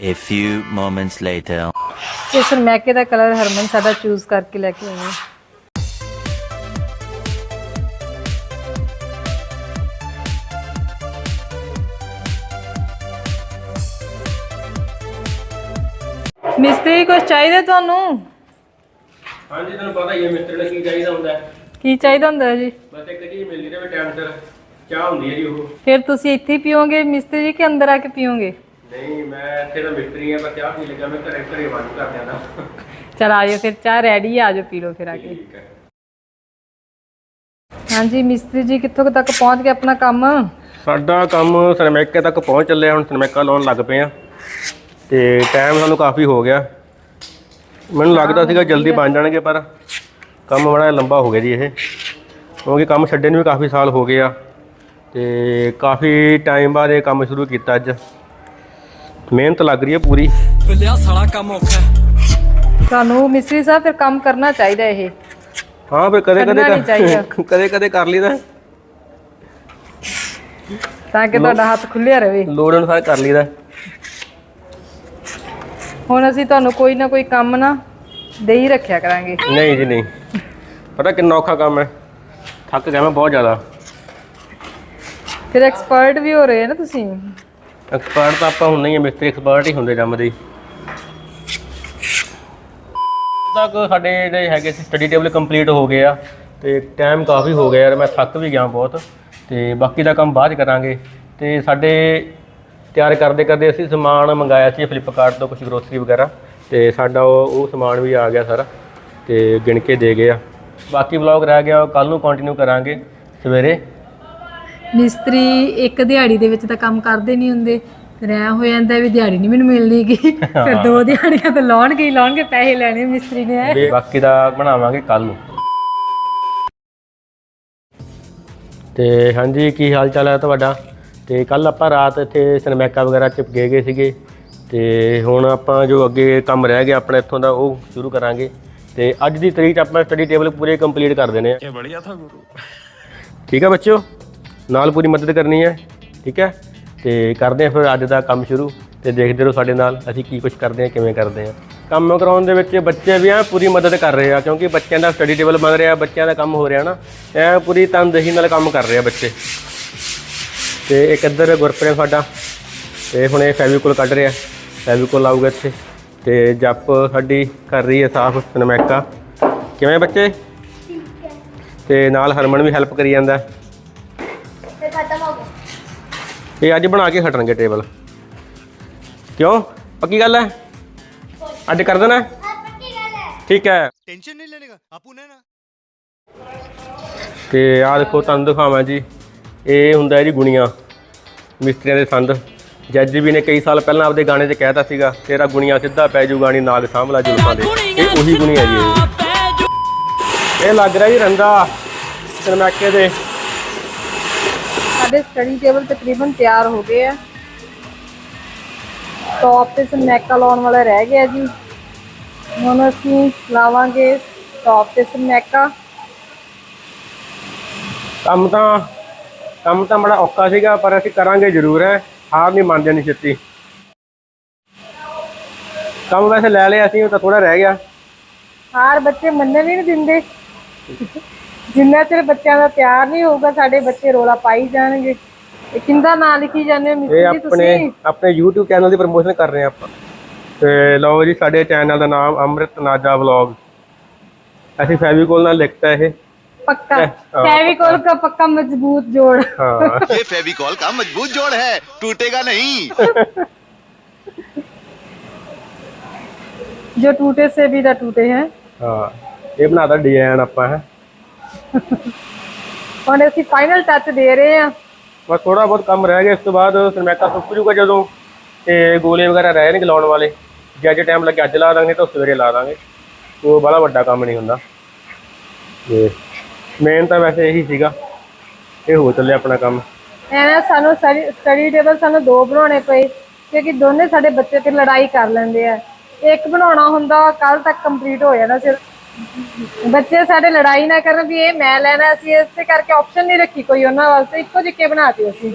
A few moments later. ਇਹ ਸਰਮੈਕੇ ਦਾ ਕਲਰ ਹਰਮਨ ਸਾਡਾ ਚੂਜ਼ ਕਰਕੇ ਲੈ ਕੇ ਆਈ ਹੈ ਮਿਸਤਰੀ ਕੁਝ ਚਾਹੀਦਾ ਤੁਹਾਨੂੰ ਹਾਂਜੀ ਤੁਹਾਨੂੰ ਪਤਾ ਹੀ ਹੈ ਮਿਸਤਰੀ ਨੂੰ ਕੀ ਚਾਹੀਦਾ ਹੁੰਦਾ ਹੈ। ਕੀ ਚਾਹੀਦਾ ਹੁੰਦਾ ਜੀ? ਬਸ ਇੱਕ ਚੀਜ਼ ਮਿਲਦੀ ਰਹੇ ਟਾਈਮ ਸਿਰ ਚਾਹ ਹੁੰਦੀ ਹੈ ਜੀ ਉਹ। ਫਿਰ ਤੁਸੀਂ ਇੱਥੇ ਹੀ ਪੀਓਗੇ ਮਿਸਤਰੀ ਜੀ ਕਿ ਅੰਦਰ ਆ ਕੇ ਪੀਓਗੇ? ਨਹੀਂ ਮੈਂ ਇੱਥੇ ਦਾ ਮਿਸਤਰੀ ਹਾਂ ਪਰ ਚਾਹ ਪੀ ਲੱਗਾ ਮੈਂ ਘਰੇ ਘਰੇ ਵਾਂਝ ਕਰ ਜਾਂਦਾ ਚਲ ਆਜੋ ਫਿਰ ਚਾਹ ਰੈਡੀ ਆ ਜਾਓ ਪੀ ਲਓ ਫਿਰ ਆ ਕੇ। ਹਾਂਜੀ ਮਿਸਤਰੀ ਜੀ ਕਿੱਥੋਂ ਕੁ ਤੱਕ ਪਹੁੰਚ ਗਏ ਆਪਣਾ ਕੰਮ? ਸਾਡਾ ਕੰਮ ਸਨਮੈਕੇ ਤੱਕ ਪਹੁੰਚ ਚੱਲਿਆ ਹੁਣ ਸਨਮੈਕਾ ਲਾਉਣ ਲੱਗ ਪਏ ਆ। ਤੇ ਟਾਈਮ ਸਾਨੂੰ ਕਾਫੀ ਹੋ ਗਿਆ। ਮੈਨੂੰ ਲੱਗਦਾ ਸੀਗਾ ਜਲਦੀ ਬਣ ਜਾਣਗੇ ਪਰ ਕੰਮ ਬੜਾ ਲੰਬਾ ਹੋ ਗਿਆ ਜੀ ਇਹ। ਕਿਉਂਕਿ ਕੰਮ ਛੱਡੇ ਨੂੰ ਵੀ ਕਾਫੀ ਸਾਲ ਹੋ ਗਏ ਆ। ਤੇ ਕਾਫੀ ਟਾਈਮ ਬਾਅਦ ਇਹ ਕੰਮ ਸ਼ੁਰੂ ਕੀਤਾ ਅੱਜ। ਮਿਹਨਤ ਲੱਗ ਰਹੀ ਹੈ ਪੂਰੀ। ਬੱਲਿਆ ਸਾਲਾ ਕੰਮ ਔਖਾ ਤੁਹਾਨੂੰ ਮਿਸਤਰੀ ਸਾਹਿਬ ਫਿਰ ਕੰਮ ਕਰਨਾ ਚਾਹੀਦਾ ਇਹ। ਹਾਂ ਫੇ ਕਦੇ ਕਦੇ ਕਦੇ ਕਦੇ ਕਰ ਲਈਦਾ। ਤਾਂ ਕਿ ਤੁਹਾਡਾ ਹੱਥ ਖੁੱਲਿਆ ਰਹੇ ਲੋੜ ਅਨੁਸਾਰ ਕਰ ਲਈਦਾ। ਹੁਣ ਅਸੀਂ ਤੁਹਾਨੂੰ ਕੋਈ ਨਾ ਕੋਈ ਕੰਮ ਨਾ ਦੇ ਹੀ ਰੱਖਿਆ ਕਰਾਂਗੇ। ਨਹੀਂ ਜੀ ਨਹੀਂ। ਪਤਾ ਕਿੰਨਾ ਔਖਾ ਕੰਮ ਹੈ। ਥੱਕ ਗਿਆ ਬਹੁਤ ਜ਼ਿਆਦਾ। ਫਿਰ ਐਕਸਪਰਟ ਵੀ ਹੋ ਰਹੇ ਨਾ ਤੁਸੀਂ। ਐਕਸਪਰਟ ਤਾਂ ਆਪਾਂ ਹੁੰਦੇ ਹੀ ਆ, ਮਿਸਤਰੀ ਐਕਸਪਰਟ ਹੀ ਹੁੰਦੇ ਜੰਮਦੇ ਹੀ। ਤੱਕ ਸਾਡੇ ਜਿਹੜੇ ਹੈਗੇ ਸੀ ਸਟੱਡੀ ਟੇਬਲ ਕੰਪਲੀਟ ਹੋ ਗਏ ਆ ਤੇ ਟਾਈਮ ਕਾਫੀ ਹੋ ਗਿਆ ਯਾਰ, ਮੈਂ ਥੱਕ ਵੀ ਗਿਆ ਬਹੁਤ ਤੇ ਬਾਕੀ ਦਾ ਕੰਮ ਬਾਅਦ 'ਚ ਕਰਾਂਗੇ। ਤੇ ਸਾਡੇ ਤਿਆਰ ਕਰਦੇ ਕਰਦੇ ਅਸੀਂ ਸਮਾਨ ਮੰਗਾਇਆ ਸੀ ਫਲਿੱਪਕਾਰਟ ਤੋਂ ਕੁਝ ਗਰੋਸਰੀ ਵਗੈਰਾ ਤੇ ਸਾਡਾ ਉਹ ਉਹ ਸਮਾਨ ਵੀ ਆ ਗਿਆ ਸਾਰਾ ਤੇ ਗਿਣ ਕੇ ਦੇ ਗਏ ਆ। ਬਾਕੀ ਵਲੌਗ ਰਹਿ ਗਿਆ ਕੱਲ ਨੂੰ ਕੰਟੀਨਿਊ ਕਰਾਂਗੇ ਸਵੇਰੇ। ਮਿਸਤਰੀ ਇੱਕ ਦਿਹਾੜੀ ਦੇ ਵਿੱਚ ਤਾਂ ਕੰਮ ਕਰਦੇ ਨਹੀਂ ਹੁੰਦੇ। ਫਿਰ ਹੋ ਜਾਂਦਾ ਵੀ ਦਿਹਾੜੀ ਨਹੀਂ ਮੈਨੂੰ ਮਿਲਣੀਗੀ ਫਿਰ ਦੋ ਦਿਹਾੜੀਆਂ ਤਾਂ ਲਾਉਣਗੇ ਹੀ ਲਾਉਣਗੇ ਪੈਸੇ ਲੈਣੇ ਮਿਸਤਰੀ ਨੇ ਐ। ਬਾਕੀ ਦਾ ਬਣਾਵਾਂਗੇ ਕੱਲ ਨੂੰ। ਤੇ ਹਾਂਜੀ ਕੀ ਹਾਲ ਚਾਲ ਹੈ ਤੁਹਾਡਾ? ਤੇ ਕੱਲ ਆਪਾਂ ਰਾਤ ਇੱਥੇ ਸਿਨਮੈਕਾ ਵਗੈਰਾ ਚ ਗਏ ਗਏ ਸੀਗੇ। ਤੇ ਹੁਣ ਆਪਾਂ ਜੋ ਅੱਗੇ ਕੰਮ ਰਹਿ ਗਿਆ ਆਪਣਾ ਇੱਥੋਂ ਦਾ ਉਹ ਸ਼ੁਰੂ ਕਰਾਂਗੇ। ਤੇ ਅੱਜ ਦੀ ਤਰੀਕ ਆਪਾਂ ਸਟੱਡੀ ਟੇਬਲ ਪੂਰੇ ਕੰਪਲੀਟ ਕਰ ਦੇਣੇ ਆ। ਇਹ ਬੜੀਆ ਥਾ ਗੁਰੂ। ਠੀਕ ਆ ਬੱਚਿਓ? ਨਾਲ ਪੂਰੀ ਮਦਦ ਕਰਨੀ ਹੈ ਠੀਕ ਹੈ? ਤੇ ਕਰਦੇ ਹਾਂ ਫਿਰ ਅੱਜ ਦਾ ਕੰਮ ਸ਼ੁਰੂ ਤੇ ਦੇਖਦੇ ਰਹੋ ਸਾਡੇ ਨਾਲ ਅਸੀਂ ਕੀ ਕੁਝ ਕਰਦੇ ਹਾਂ ਕਿਵੇਂ ਕਰਦੇ ਹਾਂ। ਕੰਮ ਕਰਾਉਣ ਦੇ ਵਿੱਚ ਬੱਚੇ ਵੀ ਆ ਪੂਰੀ ਮਦਦ ਕਰ ਰਹੇ ਆ ਕਿਉਂਕਿ ਬੱਚਿਆਂ ਦਾ ਸਟੱਡੀ ਟੇਬਲ ਬਣ ਰਿਹਾ ਬੱਚਿਆਂ ਦਾ ਕੰਮ ਹੋ ਰਿਹਾ ਨਾ ਐ ਪੂਰੀ ਤਨਦੇਹੀ ਨਾਲ ਕੰਮ ਕਰ ਰਹੇ ਆ ਬੱਚੇ। ਤੇ ਇੱਕ ਇੱਧਰ ਗੁਰਪ੍ਰੇਮ ਸਾਡਾ ਤੇ ਹੁਣ ਇਹ ਫੈਵੀਕੋਲ ਕੱਢ ਰਿਹਾ ਫੈਵੀਕੋਲ ਲਾਊਗਾ ਇੱਥੇ। ਤੇ ਜੱਪ ਸਾਡੀ ਕਰ ਰਹੀ ਹੈ ਸਾਫ਼ ਸਨਮੈਕਾ। ਕਿਵੇਂ ਬੱਚੇ? ਤੇ ਨਾਲ ਹਰਮਨ ਵੀ ਹੈਲਪ ਕਰੀ ਜਾਂਦਾ। ਇਹ ਅੱਜ ਬਣਾ ਕੇ ਹਟਣਗੇ ਟੇਬਲ। ਕਿਉਂ? ਪੱਕੀ ਗੱਲ ਹੈ? ਅੱਜ ਕਰ ਦੇਣਾ ਠੀਕ ਹੈ। ਟੈਨਸ਼ਨ ਨਹੀਂ ਲੈਣੇ ਦਾ ਆਪੂ ਨਾ ਤੇ ਆ ਦੇਖੋ ਤੁਹਾਨੂੰ ਦਿਖਾਵਾਂ ਜੀ। ਇਹ ਹੁੰਦਾ ਜੀ ਗੁਣੀਆਂ ਮਿਸਤਰੀਆਂ ਦੇ ਸੰਦ। ਜੱਜ ਵੀ ਨੇ ਕਈ ਸਾਲ ਪਹਿਲਾਂ ਆਪਦੇ ਗਾਣੇ 'ਚ ਕਹਿਤਾ ਸੀਗਾ ਤੇਰਾ ਗੁਣੀਆਂ ਸਿੱਧਾ ਪੈ ਜੂ ਗਾਣੀ ਨਾਗ ਸਾਹਮਲਾ ਜੁਲਫਾਂ ਦੇ। ਇਹ ਉਹੀ ਗੁਣੀਆਂ ਜੀ ਇਹ। ਲੱਗ ਰਿਹਾ ਜੀ ਰੰਦਾ ਸਰਮਾਕੇ ਦੇ। ਸਾਡੇ ਸਟੱਡੀ ਟੇਬਲ ਤਕਰੀਬਨ ਤਿਆਰ ਹੋ ਗਏ ਆ। ਟੌਪ ਤੇ ਸਨੈਕਾ ਲਾਉਣ ਵਾਲਾ ਰਹਿ ਗਿਆ ਜੀ। ਹੁਣ ਅਸੀਂ ਲਾਵਾਂਗੇ ਟੌਪ ਤੇ ਸਨੈਕਾ। ਕੰਮ ਤਾਂ ਕੰਮ ਤਾਂ ਬੜਾ ਔਖਾ ਸੀਗਾ ਪਰ ਅਸੀਂ ਕਰਾਂਗੇ ਜ਼ਰੂਰ ਹੈ। ਹਾਰ ਨਹੀਂ ਮੰਨਦੇ ਨਹੀਂ ਛੇਤੀ। ਕੰਮ ਵੈਸੇ ਲੈ ਲਿਆ ਅਸੀਂ ਉਹ ਤਾਂ ਥੋੜਾ ਰਹਿ ਗਿਆ। ਹਾਰ ਬੱਚੇ ਮੰਨਣ ਹੀ ਨਹੀਂ ਦਿੰਦੇ। ਜਿੰਨਾ ਚਿਰ ਬੱਚਿਆਂ ਦਾ ਤਿਆਰ ਨਹੀਂ ਹੋਊਗਾ ਸਾਡੇ ਬੱਚੇ ਰੋਲਾ ਪਾਈ ਜਾਣਗੇ ਇਹ ਕਿੰਦਾ ਨਾਂ ਲਿਖੀ ਜਾਂਦੇ ਹੋ ਇਹ ਮਿਸਤਰੀ ਆਪਣੇ ਤੁਸੀਂ ਆਪਣੇ YouTube ਚੈਨਲ ਦੀ ਪ੍ਰਮੋਸ਼ਨ ਕਰ ਰਹੇ ਹਾਂ ਆਪਾਂ ਤੇ ਲਓ ਜੀ ਸਾਡੇ ਚੈਨਲ ਦਾ ਨਾਮ ਅੰਮ੍ਰਿਤ ਨਾਜਾ ਵਲੌਗ ਅਸੀਂ ਫੈਵੀਕੋਲ ਨਾਲ ਲਿਖਤਾ ਇਹ ਪੱਕਾ ਹਾਂ। ਫੈਵੀਕੋਲ ਦਾ ਪੱਕਾ ਮਜ਼ਬੂਤ ਜੋੜ ਹਾਂ ये फेविकॉल का मजबूत जोड़ है टूटेगा नहीं जो टूटे से भी ना टूटे हैं ਹਾਂ ਇਹ ਬਣਾਤਾ ਡਿਜ਼ਾਈਨ ਆਪਾਂ ਹੈ ਹੁਣ ਅਸੀਂ ਫਾਈਨਲ ਟੱਚ ਦੇ ਰਹੇ ਹਾਂ। ਬਸ ਥੋੜਾ ਬਹੁਤ ਕੰਮ ਰਹਿ ਗਿਆ ਇਸ ਤੋਂ ਬਾਅਦ ਸਿਨਮੈਕਾ ਸੁੱਕ ਜੂਗਾ ਜਦੋਂ ਤੇ ਗੋਲੇ ਵਗੈਰਾ ਰਹਿ ਜਾਣਗੇ ਲਾਉਣ ਵਾਲੇ। ਜੇ ਅੱਜ ਟਾਈਮ ਲੱਗੇ ਅੱਜ ਲਾ ਦਾਂਗੇ ਤਾਂ ਸਵੇਰੇ ਲਾ ਦਾਂਗੇ। ਉਹ ਬੜਾ ਵੱਡਾ ਕੰਮ ਨਹੀਂ ਹੁੰਦਾ। ਤੇ ਮੇਨ ਤਾਂ ਵੈਸੇ ਇਹੀ ਸੀਗਾ। ਇਹ ਹੋ ਚੱਲਿਆ ਆਪਣਾ ਕੰਮ। ਐਵੇਂ ਸਾਨੂੰ ਸਟੱਡੀ ਟੇਬਲ ਸਾਨੂੰ ਦੋ ਬਣਾਉਣੇ ਪਏ ਕਿਉਂਕਿ ਦੋਨੇ ਸਾਡੇ ਬੱਚੇ ਤੇ ਲੜਾਈ ਕਰ ਲੈਂਦੇ ਆ। ਇੱਕ ਬਣਾਉਣਾ ਹੁੰਦਾ ਕੱਲ ਤੱਕ ਕੰਪਲੀਟ ਹੋ ਜਾਣਾ ਸੀ ਬੱਚੇ ਸਾਡੇ ਲੜਾਈ ਨਾ ਕਰਨ ਵੀ ਇਹ ਮੈਂ ਲੈਣਾ ਸੀ ਇਸੇ ਕਰਕੇ ਆਪਸ਼ਨ ਨਹੀਂ ਰੱਖੀ ਕੋਈ ਉਹਨਾਂ ਵਾਸਤੇ ਇੱਕੋ ਜਿੱਕੇ ਬਣਾਤੇ ਅਸੀਂ?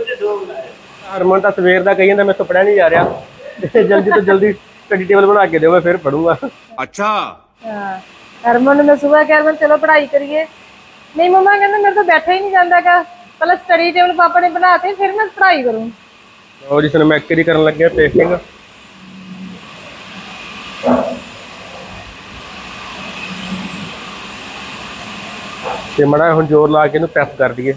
ਹਰਮਨ ਤਾਂ ਸਵੇਰ ਦਾ ਕਹੀ ਜਾਂਦਾ ਮੈਂ ਤੋਂ ਪੜਿਆ ਨਹੀਂ ਜਾ ਰਿਹਾ। ਤੇ ਜਲਦੀ ਤੋਂ ਜਲਦੀ ਸਟੱਡੀ ਟੇਬਲ ਬਣਾ ਕੇ ਦਿਓ ਫਿਰ ਪੜੂੰਗਾ। ਅੱਛਾ। ਹਰਮਨ ਨੂੰ ਮੈਂ ਸਵੇਰ ਕਹਿ ਚਲੋ ਪੜ੍ਹਾਈ ਕਰੀਏ। ਨਹੀਂ ਮਮਾ ਕਹਿੰਦਾ ਮੇਰੇ ਤੋਂ ਬੈਠਾ ਹੀ ਨਹੀਂ ਜਾਂਦਾਗਾ ਪਹਿਲਾਂ ਸਟੱਡੀ ਟੇਬਲ ਪਾਪਾ ਨੇ ਬਣਾਤੇ ਫਿਰ ਮੈਂ ਪੜ੍ਹਾਈ ਕਰੂੰ। ਲਓ ਜੀ ਸਾਨੂੰ ਮੈਂ ਕਰਨ ਲੱਗਿਆ ਪੇਸਟਿੰਗ ਤੇ ਮੜਾ ਹੁਣ ਜ਼ੋਰ ਲਾ ਕੇ ਇਹਨੂੰ ਪ੍ਰੈਸ ਕਰ ਦਈਏ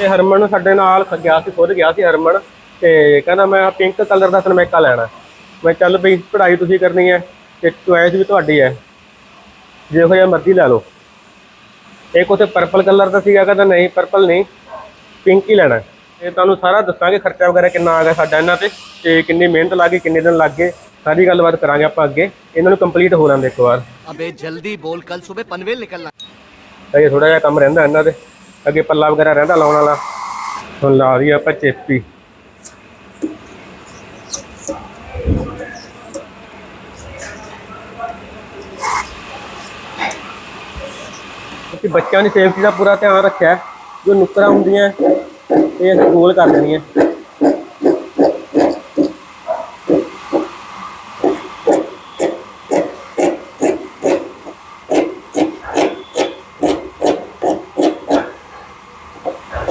ਇਹ ਹਰਮਨ ਸਾਡੇ ਨਾਲ ਗਿਆ ਸੀ, ਖੁਦ ਗਿਆ ਸੀ ਹਰਮਨ ਤੇ ਕਹਿੰਦਾ ਮੈਂ ਪਿੰਕ ਕਲਰ ਦਾ ਸਨਮੈਕਾ ਲੈਣਾ। ਮੈਂ ਚੱਲ ਬਈ ਪੜ੍ਹਾਈ ਤੁਸੀਂ ਕਰਨੀ ਹੈ ਤੇ ਚੁਆਇਸ ਵੀ ਤੁਹਾਡੀ ਹੈ। ਜੇ ਜਿਹਾ ਮਰਜ਼ੀ ਲੈ ਲਓ। ਇੱਕ ਉੱਥੇ ਪਰਪਲ ਕਲਰ ਦਾ ਸੀਗਾ, ਕਹਿੰਦਾ ਨਹੀਂ ਪਰਪਲ ਨਹੀਂ ਪਿੰਕ ਹੀ ਲੈਣਾ। ਤੇ ਤੁਹਾਨੂੰ ਸਾਰਾ ਦੱਸਾਂਗੇ ਖਰਚਾ ਵਗੈਰਾ ਕਿੰਨਾ ਆ ਗਿਆ ਸਾਡਾ ਇਹਨਾਂ ਤੇ ਤੇ ਕਿੰਨੀ ਮਿਹਨਤ ਲੱਗੀ ਕਿੰਨੇ ਦਿਨ ਲੱਗੇ ਸਾਰੀ ਗੱਲਬਾਤ ਕਰਾਂਗੇ ਆਪਾਂ ਅੱਗੇ। ਇਹਨਾਂ ਨੂੰ ਕੰਪਲੀਟ ਹੋ ਲੈਣ ਦੇ ਇੱਕ ਅਬੇ ਜਲਦੀ ਬੋਲ ਕੱਲ ਸਵੇਰ ਪਨਵੇਲ ਨਿਕਲਣਾ। ਤਾਂ ਇਹ ਥੋੜਾ ਜਿਹਾ ਕੰਮ ਰਹਿੰਦਾ ਇਹਨਾਂ ਦੇ ਅੱਗੇ ਪੱਲਾ ਵਗੈਰਾ ਰਹਿੰਦਾ ਲਾਉਣ ਵਾਲਾ। ਹੁਣ ਲਾ ਰਹੀ ਆਪਾਂ ਚੇਪੀ। ਕਿ ਬੱਚਿਆਂ ਦੀ ਸੇਫਟੀ ਦਾ ਪੂਰਾ ਧਿਆਨ ਰੱਖਿਆ ਜੋ ਨੁਕਰਾਂ ਹੁੰਦੀਆਂ ਇਹ ਅਸੀਂ ਗੋਲ ਕਰ ਦੇਣੀ ਹੈ।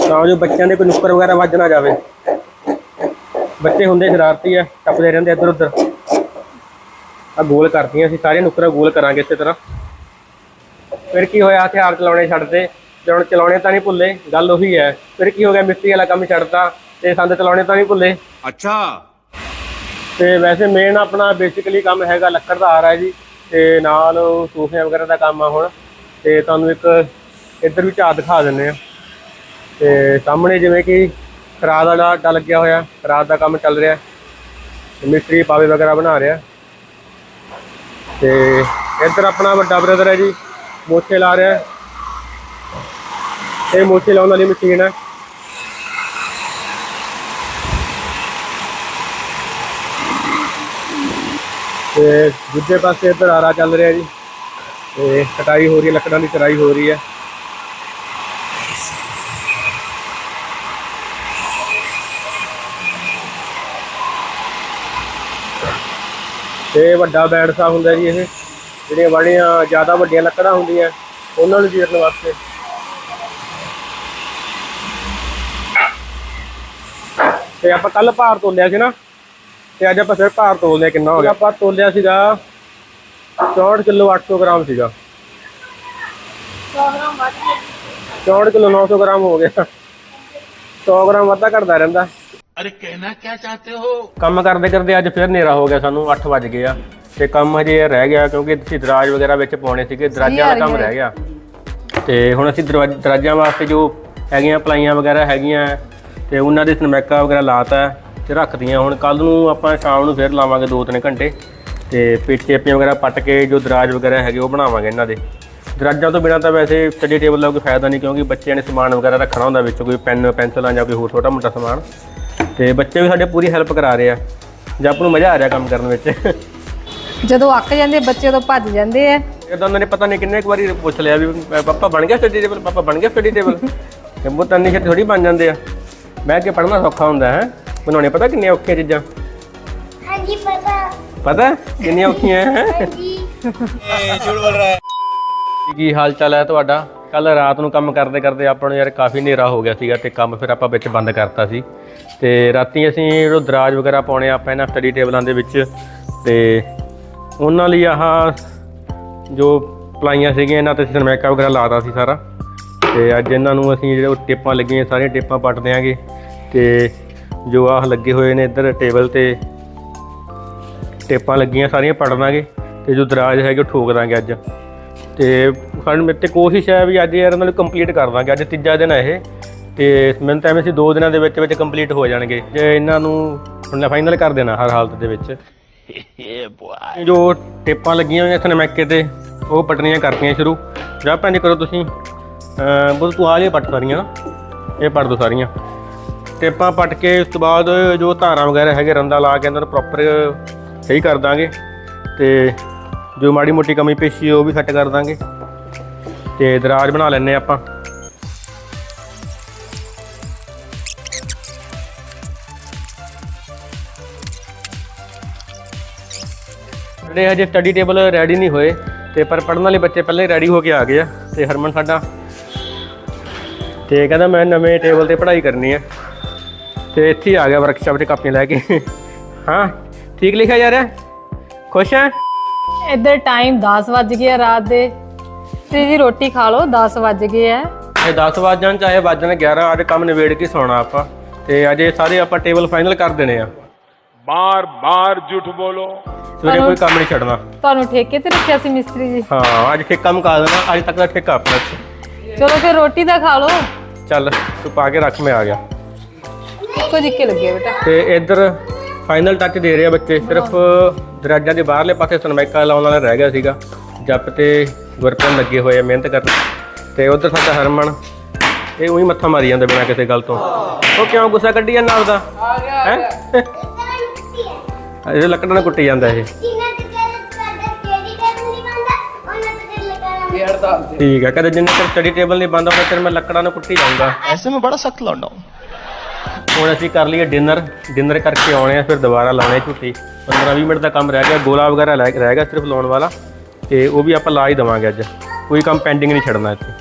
ਤਾਂ ਜੋ ਬੱਚਿਆਂ ਦੇ ਕੋਈ ਨੁੱਕਰ ਵਗੈਰਾ ਵੱਜ ਨਾ ਜਾਵੇ। ਬੱਚੇ ਹੁੰਦੇ ਸ਼ਰਾਰਤੀ ਆ, ਟੱਪਦੇ ਰਹਿੰਦੇ ਇੱਧਰ ਉੱਧਰ ਆ ਗੋਲ ਕਰਦੀਆਂ ਅਸੀਂ ਸਾਰੇ ਨੁੱਕਰਾਂ ਗੋਲ ਕਰਾਂਗੇ ਇਸੇ ਤਰ੍ਹਾਂ। ਫਿਰ ਕੀ ਹੋਇਆ, ਹਥਿਆਰ ਚਲਾਉਣੇ ਛੱਡਦੇ ਤੇ ਹੁਣ ਚਲਾਉਣੇ ਤਾਂ ਨਹੀਂ ਭੁੱਲੇ ਗੱਲ ਉਹੀ ਹੈ। ਫਿਰ ਕੀ ਹੋ ਗਿਆ ਮਿਸਤਰੀ ਵਾਲਾ ਕੰਮ ਛੱਡਤਾ ਤੇ ਸੰਦ ਚਲਾਉਣੇ ਤਾਂ ਨਹੀਂ ਭੁੱਲੇ। ਅੱਛਾ। ਤੇ ਵੈਸੇ ਮੇਨ ਆਪਣਾ ਬੇਸਿਕਲੀ ਕੰਮ ਹੈਗਾ ਲੱਕੜ ਦਾ ਆ ਰਿਹਾ ਜੀ ਤੇ ਨਾਲ ਸੋਫੇ ਵਗੈਰਾ ਦਾ ਕੰਮ ਆ ਹੁਣ। ਤੇ ਤੁਹਾਨੂੰ ਇੱਕ ਇੱਧਰ ਵੀ ਝਾ ਦਿਖਾ ਦਿੰਨੇ ਆ। ਤੇ ਸਾਹਮਣੇ ਜਿਵੇਂ ਕਿ ਰਾਤ ਦਾ ਡਾ ਲੱਗਿਆ ਹੋਇਆ ਰਾਤ ਦਾ ਕੰਮ ਚੱਲ ਰਿਹਾ। ਮਿਸਤਰੀ ਪਾਵੇ ਵਗੈਰਾ ਬਣਾ ਰਿਹਾ। ਤੇ ਇੱਧਰ ਆਪਣਾ ਵੱਡਾ ਬ੍ਰਦਰ ਹੈ ਜੀ ਮੋਥੇ ਲਾ ਰਿਹਾ। ਇਹ ਮੋਛੇ ਲਾਉਣ ਵਾਲੀ ਮਸ਼ੀਨ ਹੈ। ਤੇ ਦੂਜੇ ਪਾਸੇ ਇੱਧਰ ਆਰਾ ਚੱਲ ਰਿਹਾ ਜੀ। ਤੇ ਕਟਾਈ ਹੋ ਰਹੀ ਹੈ, ਲੱਕੜਾਂ ਦੀ ਚਰਾਈ ਹੋ ਰਹੀ ਹੈ। ਤੇ ਵੱਡਾ ਬੈਂਡ ਸਾ ਹੁੰਦਾ ਜੀ ਇਹ। ਜਿਹੜੀਆਂ ਬੜੀਆਂ ਜ਼ਿਆਦਾ ਵੱਡੀਆਂ ਲੱਕੜਾਂ ਹੁੰਦੀਆਂ, ਉਹਨਾਂ ਨੂੰ ਚੀਰਨ ਵਾਸਤੇ। ਤੇ ਆਪਾਂ ਕੱਲ ਭਾਰ ਤੋਲਿਆ ਸੀ ਨਾ ਤੇ ਅੱਜ ਆਪਾਂ ਫਿਰ ਭਾਰ ਤੋਲਦੇ ਕਿੰਨਾ ਹੋ ਗਿਆ? ਆਪਾਂ ਤੋਲਿਆ ਸੀਗਾ 64 ਕਿਲੋ 800 ਗ੍ਰਾਮ ਸੀਗਾ। 64 ਕਿਲੋ 900 ਗ੍ਰਾਮ ਹੋ ਗਿਆ। 100 ਗ੍ਰਾਮ ਵਾਧਾ ਘਟਦਾ ਰਹਿੰਦਾ। ਅਰੇ ਕਹਿਣਾ ਕੀ ਚਾਹਤੇ ਹੋ? ਕੰਮ ਕਰਦੇ ਕਰਦੇ ਅੱਜ ਫਿਰ ਹਨੇਰਾ ਹੋ ਗਿਆ ਸਾਨੂੰ 8 ਵਜ ਗਏ ਆ। ਤੇ ਕੰਮ ਹਜੇ ਰਹਿ ਗਿਆ ਕਿਉਂਕਿ ਅਸੀਂ ਦਰਾਜ ਵਗੈਰਾ ਵਿੱਚ ਪਾਉਣੇ ਸੀਗੇ ਦਰਾਜਾਂ ਦਾ ਕੰਮ ਰਹਿ ਗਿਆ। ਤੇ ਹੁਣ ਅਸੀਂ ਦਰਾਜਾਂ ਵਾਸਤੇ ਜੋ ਹੈਗੀਆਂ ਪਲਾਈਆਂ ਵਗੈਰਾ ਹੈਗੀਆਂ ਤੇ ਉਹਨਾਂ ਦੇ ਸਨਮੈਕਾ ਵਗੈਰਾ ਲਾਤਾ ਤੇ ਰੱਖਦੀਆਂ ਹੁਣ ਕੱਲ ਨੂੰ ਆਪਾਂ ਸ਼ਾਮ ਨੂੰ ਫਿਰ ਲਾਵਾਂਗੇ 2-3 ਘੰਟੇ। ਤੇ ਪੇਚੇਪੀਆਂ ਵਗੈਰਾ ਪੱਟ ਕੇ ਜੋ ਦਰਾਜ ਵਗੈਰਾ ਹੈਗੇ ਉਹ ਬਣਾਵਾਂਗੇ ਇਹਨਾਂ ਦੇ। ਦਰਾਜਾਂ ਤੋਂ ਬਿਨਾਂ ਤਾਂ ਵੈਸੇ ਸਟੱਡੀ ਟੇਬਲ ਦਾ ਕੋਈ ਫਾਇਦਾ ਨਹੀਂ ਕਿਉਂਕਿ ਬੱਚਿਆਂ ਨੇ ਸਮਾਨ ਵਗੈਰਾ ਰੱਖਣਾ ਹੁੰਦਾ ਵਿੱਚ ਕੋਈ ਪੈਨ ਪੈਨਸਲਾਂ ਜਾਂ ਕੋਈ ਹੋਰ ਛੋਟਾ ਮੋਟਾ ਸਮਾਨ। ਤੇ ਬੱਚੇ ਵੀ ਸਾਡੇ ਪੂਰੀ ਹੈਲਪ ਕਰਾ ਰਹੇ ਆ। ਜਾਂ ਆਪਾਂ ਨੂੰ ਮਜ਼ਾ ਆ ਰਿਹਾ ਕੰਮ ਕਰਨ ਵਿੱਚ। ਜਦੋਂ ਅੱਕ ਜਾਂਦੇ ਬੱਚੇ ਉਦੋਂ ਭੱਜ ਜਾਂਦੇ ਐ ਇਦਾਂ ਉਹਨਾਂ ਨੇ ਪਤਾ ਨਹੀਂ ਕਿੰਨੇ ਕੁ ਵਾਰੀ ਪੁੱਛ ਲਿਆ ਵੀ ਪਾਪਾ ਬਣ ਗਿਆ ਸਟੱਡੀ ਟੇਬਲ ਪਾਪਾ ਬਣ ਗਿਆ ਸਟੱਡੀ ਟੇਬਲ ਤੇ ਅੰਨੀ ਛੇਤੀ ਥੋੜੀ ਬਣ ਜਾਂਦੇ ਆ। ਮੈਂ ਕਿ ਪੜ੍ਹਨਾ ਸੌਖਾ ਹੁੰਦਾ ਹੈ? ਬਣਾਉਣੇ ਪਤਾ ਕਿੰਨੀਆਂ ਔਖੀਆਂ ਚੀਜ਼ਾਂ? ਹਾਂਜੀ ਪਤਾ। ਪਤਾ? ਕਿੰਨੀਆਂ ਔਖੀਆਂ ਹੈ? ਹਾਂਜੀ। ਕੀ ਹਾਲ ਚਾਲ ਹੈ ਤੁਹਾਡਾ? ਕੱਲ ਰਾਤ ਨੂੰ ਕੰਮ ਕਰਦੇ ਕਰਦੇ ਆਪਾਂ ਨੂੰ ਯਾਰ ਕਾਫੀ ਹਨੇਰਾ ਹੋ ਗਿਆ ਸੀਗਾ ਤੇ ਕੰਮ ਫਿਰ ਆਪਾਂ ਵਿੱਚ ਬੰਦ ਕਰਤਾ ਸੀ। ਤੇ ਰਾਤੀ ਅਸੀਂ ਜਿਹੜਾ ਦਰਾਜ ਵਗੈਰਾ ਪਾਉਣੇ ਆਪਾਂ ਇਹਨਾਂ ਸਟੱਡੀ ਟੇਬਲਾਂ ਦੇ ਵਿੱਚ ਤੇ ਉਹਨਾਂ ਲਈ ਆਹ ਜੋ ਪਲਾਈਆਂ ਸੀਗੀਆਂ ਇਹਨਾਂ ਤੇ ਸਰਮੈਕਾ ਵਗੈਰਾ ਲਾਤਾ ਸੀ ਸਾਰਾ। ਤੇ ਅੱਜ ਇਹਨਾਂ ਨੂੰ ਅਸੀਂ ਜਿਹੜੇ ਉਹ ਟੇਪਾਂ ਲੱਗੀਆਂ ਸਾਰੀਆਂ ਟੇਪਾਂ ਪੱਟ ਦਿਆਂਗੇ। ਤੇ ਜੋ ਆਹ ਲੱਗੇ ਹੋਏ ਨੇ ਇੱਧਰ ਟੇਬਲ ਤੇ ਟੇਪਾਂ ਲੱਗੀਆਂ ਸਾਰੀਆਂ ਪੜ ਦਾਂਗੇ। ਤੇ ਜੋ ਦਰਾਜ ਹੈਗੇ ਉਹ ਠੋਕ ਦਾਂਗੇ ਅੱਜ। ਤੇ ਸਾਡੇ ਮੇਰੇ ਤੇ ਕੋਸ਼ਿਸ਼ ਹੈ ਵੀ ਅੱਜ ਯਾਰ ਇਹਨਾਂ ਨੂੰ ਕੰਪਲੀਟ ਕਰ ਦਾਂਗੇ। ਅੱਜ ਤੀਜਾ ਦਿਨ ਹੈ ਇਹ। ਤੇ ਮੈਨੂੰ ਤਾਂ ਐਵੇਂ ਸੀ ਦੋ ਦਿਨਾਂ ਦੇ ਵਿੱਚ ਵਿੱਚ ਕੰਪਲੀਟ ਹੋ ਜਾਣਗੇ। ਜੇ ਇਹਨਾਂ ਨੂੰ ਹੁਣ ਫਾਈਨਲ ਕਰ ਦੇਣਾ ਹਰ ਹਾਲਤ ਦੇ ਵਿੱਚ। ਜੋ ਟੇਪਾਂ ਲੱਗੀਆਂ ਹੋਈਆਂ ਸਨਮੈਕੇ ਤੇ ਉਹ ਪਟਣੀਆਂ ਕਰਤੀਆਂ ਸ਼ੁਰੂ। ਜਾਂ ਪੰਜ ਕਰੋ ਤੁਸੀਂ। ਅਮ ਬੋਲ ਤੂੰ ਆ ਜੇ ਪੱਟ ਸਾਰੀਆਂ ਨਾ, ਇਹ ਪੱਟ ਦੋ ਸਾਰੀਆਂ। ਟੇਪਾਂ ਪੱਟ ਕੇ ਉਸ ਤੋਂ ਬਾਅਦ ਜੋ ਧਾਰਾਂ ਵਗੈਰਾ ਹੈਗੇ ਰੰਦਾ ਲਾ ਕੇ ਅੰਦਰ ਪ੍ਰੋਪਰ ਸਹੀ ਕਰ ਦਾਂਗੇ ਤੇ ਜੋ ਮਾੜੀ ਮੋਟੀ ਕਮੀ ਪੇਸ਼ੀ ਉਹ ਵੀ ਸੈੱਟ ਕਰ ਦਾਂਗੇ। ਤੇ ਦਰਾਜ ਬਣਾ ਲੈਣੇ ਆਪਾਂ। ਜਿਹੜੇ ਹਜੇ ਸਟੱਡੀ ਟੇਬਲ ਰੈਡੀ ਨਹੀਂ ਹੋਏ, ਤੇ ਪਰ ਪੜਨ ਵਾਲੇ ਬੱਚੇ ਪਹਿਲਾਂ ਹੀ ਰੈਡੀ ਹੋ ਕੇ ਆ ਗਏ ਆ, ਤੇ ਹਰਮਨ ਸਾਡਾ ਤੇ ਕਹਿੰਦਾ ਮੈਂ ਨਵੇਂ ਟੇਬਲ ਤੇ ਪੜ੍ਹਾਈ ਕਰਨੀ ਹੈ ਤੇ ਇੱਥੇ ਆ ਗਿਆ ਵਰਕਸ਼ਾਪ 'ਚ ਕਾਪੀਆਂ ਲੈ ਕੇ। ਹਾਂ ਠੀਕ ਲਿਖਿਆ ਜਾ ਰਿਹਾ? ਖੁਸ਼ ਹੈ ਇੱਧਰ ਟਾਈਮ 10 ਵੱਜ ਗਏ ਰਾਤ ਦੇ। ਤੇ ਜੀ ਰੋਟੀ ਖਾ ਲਓ 10 ਵੱਜ ਗਏ ਆ। ਇਹ 10 ਵੱਜਣ ਚਾਹੇ ਵੱਜਣ 11 ਅੱਜ ਕੰਮ ਨਿਬੇੜ ਕੇ ਸੌਣਾ ਆਪਾਂ। ਤੇ ਅਜੇ ਸਾਰੇ ਆਪਾਂ ਟੇਬਲ ਫਾਈਨਲ ਕਰ ਦੇਣੇ ਆ। ਬਾਰ ਬਾਰ ਝੂਠ ਬੋਲੋ। ਸਵੇਰੇ ਕੋਈ ਕੰਮ ਨਹੀਂ ਛੱਡਣਾ। ਤੁਹਾਨੂੰ ਠੇਕੇ ਤੇ ਰੱਖਿਆ ਸੀ ਮਿਸਤਰੀ ਜੀ? ਹਾਂ ਅੱਜ ਠੇਕਾ ਮੁਕਾ ਦੇਣਾ ਅੱਜ ਤੱਕ ਦਾ ਠੇਕਾ ਆਪਣਾ ਚਲੋ ਫਿਰ ਰੋਟੀ ਦਾ ਖਾ ਲਓ। ਚੱਲ ਤੂੰ ਪਾ ਕੇ ਰੱਖ ਮੈਂ ਆ ਗਿਆ। ਇੱਕੇ ਲੱਗੇ ਬੇਟਾ। ਤੇ ਇੱਧਰ ਫਾਈਨਲ ਟੱਚ ਦੇ ਰਹੇ ਆ ਬੱਚੇ। ਸਿਰਫ ਦਰਵਾਜ਼ਾ ਦੇ ਬਾਹਰਲੇ ਪਾਸੇ ਸਨਮਾਈਕਾ ਲਾਉਣ ਵਾਲਾ ਰਹਿ ਗਿਆ ਸੀਗਾ। ਜੱਪ ਤੇ ਗੁਰਪਨ ਲੱਗੇ ਹੋਏ ਆ ਮਿਹਨਤ ਕਰਨ। ਤੇ ਉਧਰ ਸਾਡਾ ਹਰਮਨ ਇਹ ਉਹੀ ਮੱਥਾ ਮਾਰੀ ਜਾਂਦਾ ਬਿਨਾਂ ਕਿਸੇ ਗੱਲ ਤੋਂ। ਉਹ ਕਿਉਂ ਗੁੱਸਾ ਕੱਢੀ ਜਾਂਦਾ ਆਪਦਾ? ਹੈ? ਇਹ ਲੱਕੜਾਂ ਨਾਲ ਕੁੱਟੀ ਜਾਂਦਾ ਇਹ। ਤੇ ਲਗਾਣਾ ਠੀਕ ਹੈ ਕਦੇ ਜਿੰਨੇ ਚਿਰ ਸਟੱਡੀ ਟੇਬਲ ਨਹੀਂ ਬੰਦ ਹੁੰਦਾ ਚਿਰ ਮੈਂ ਲੱਕੜਾਂ ਨੂੰ ਕੁੱਟੀ ਜਾਊਂਗਾ ऐसे में बड़ा सख्त लौंडा हूँ ਹੁਣ ਅਸੀਂ ਕਰ ਲਈਏ ਡਿਨਰ ਡਿਨਰ ਕਰਕੇ ਆਉਣੇ ਆ ਫਿਰ ਦੁਬਾਰਾ ਲਾਉਣੇ ਝੁੱਟੀ 15-20 ਮਿੰਟ ਦਾ ਕੰਮ ਰਹਿ ਗਿਆ ਗੋਲਾ ਵਗੈਰਾ ਰਹਿ ਰਹਿ ਗਿਆ ਸਿਰਫ ਲਾਉਣ ਵਾਲਾ ਤੇ ਉਹ ਵੀ ਆਪਾਂ ਲਾ ਹੀ ਦੇਵਾਂਗੇ ਅੱਜ ਕੋਈ ਕੰਮ ਪੈਂਡਿੰਗ ਨਹੀਂ ਛੱਡਣਾ ਇੱਥੇ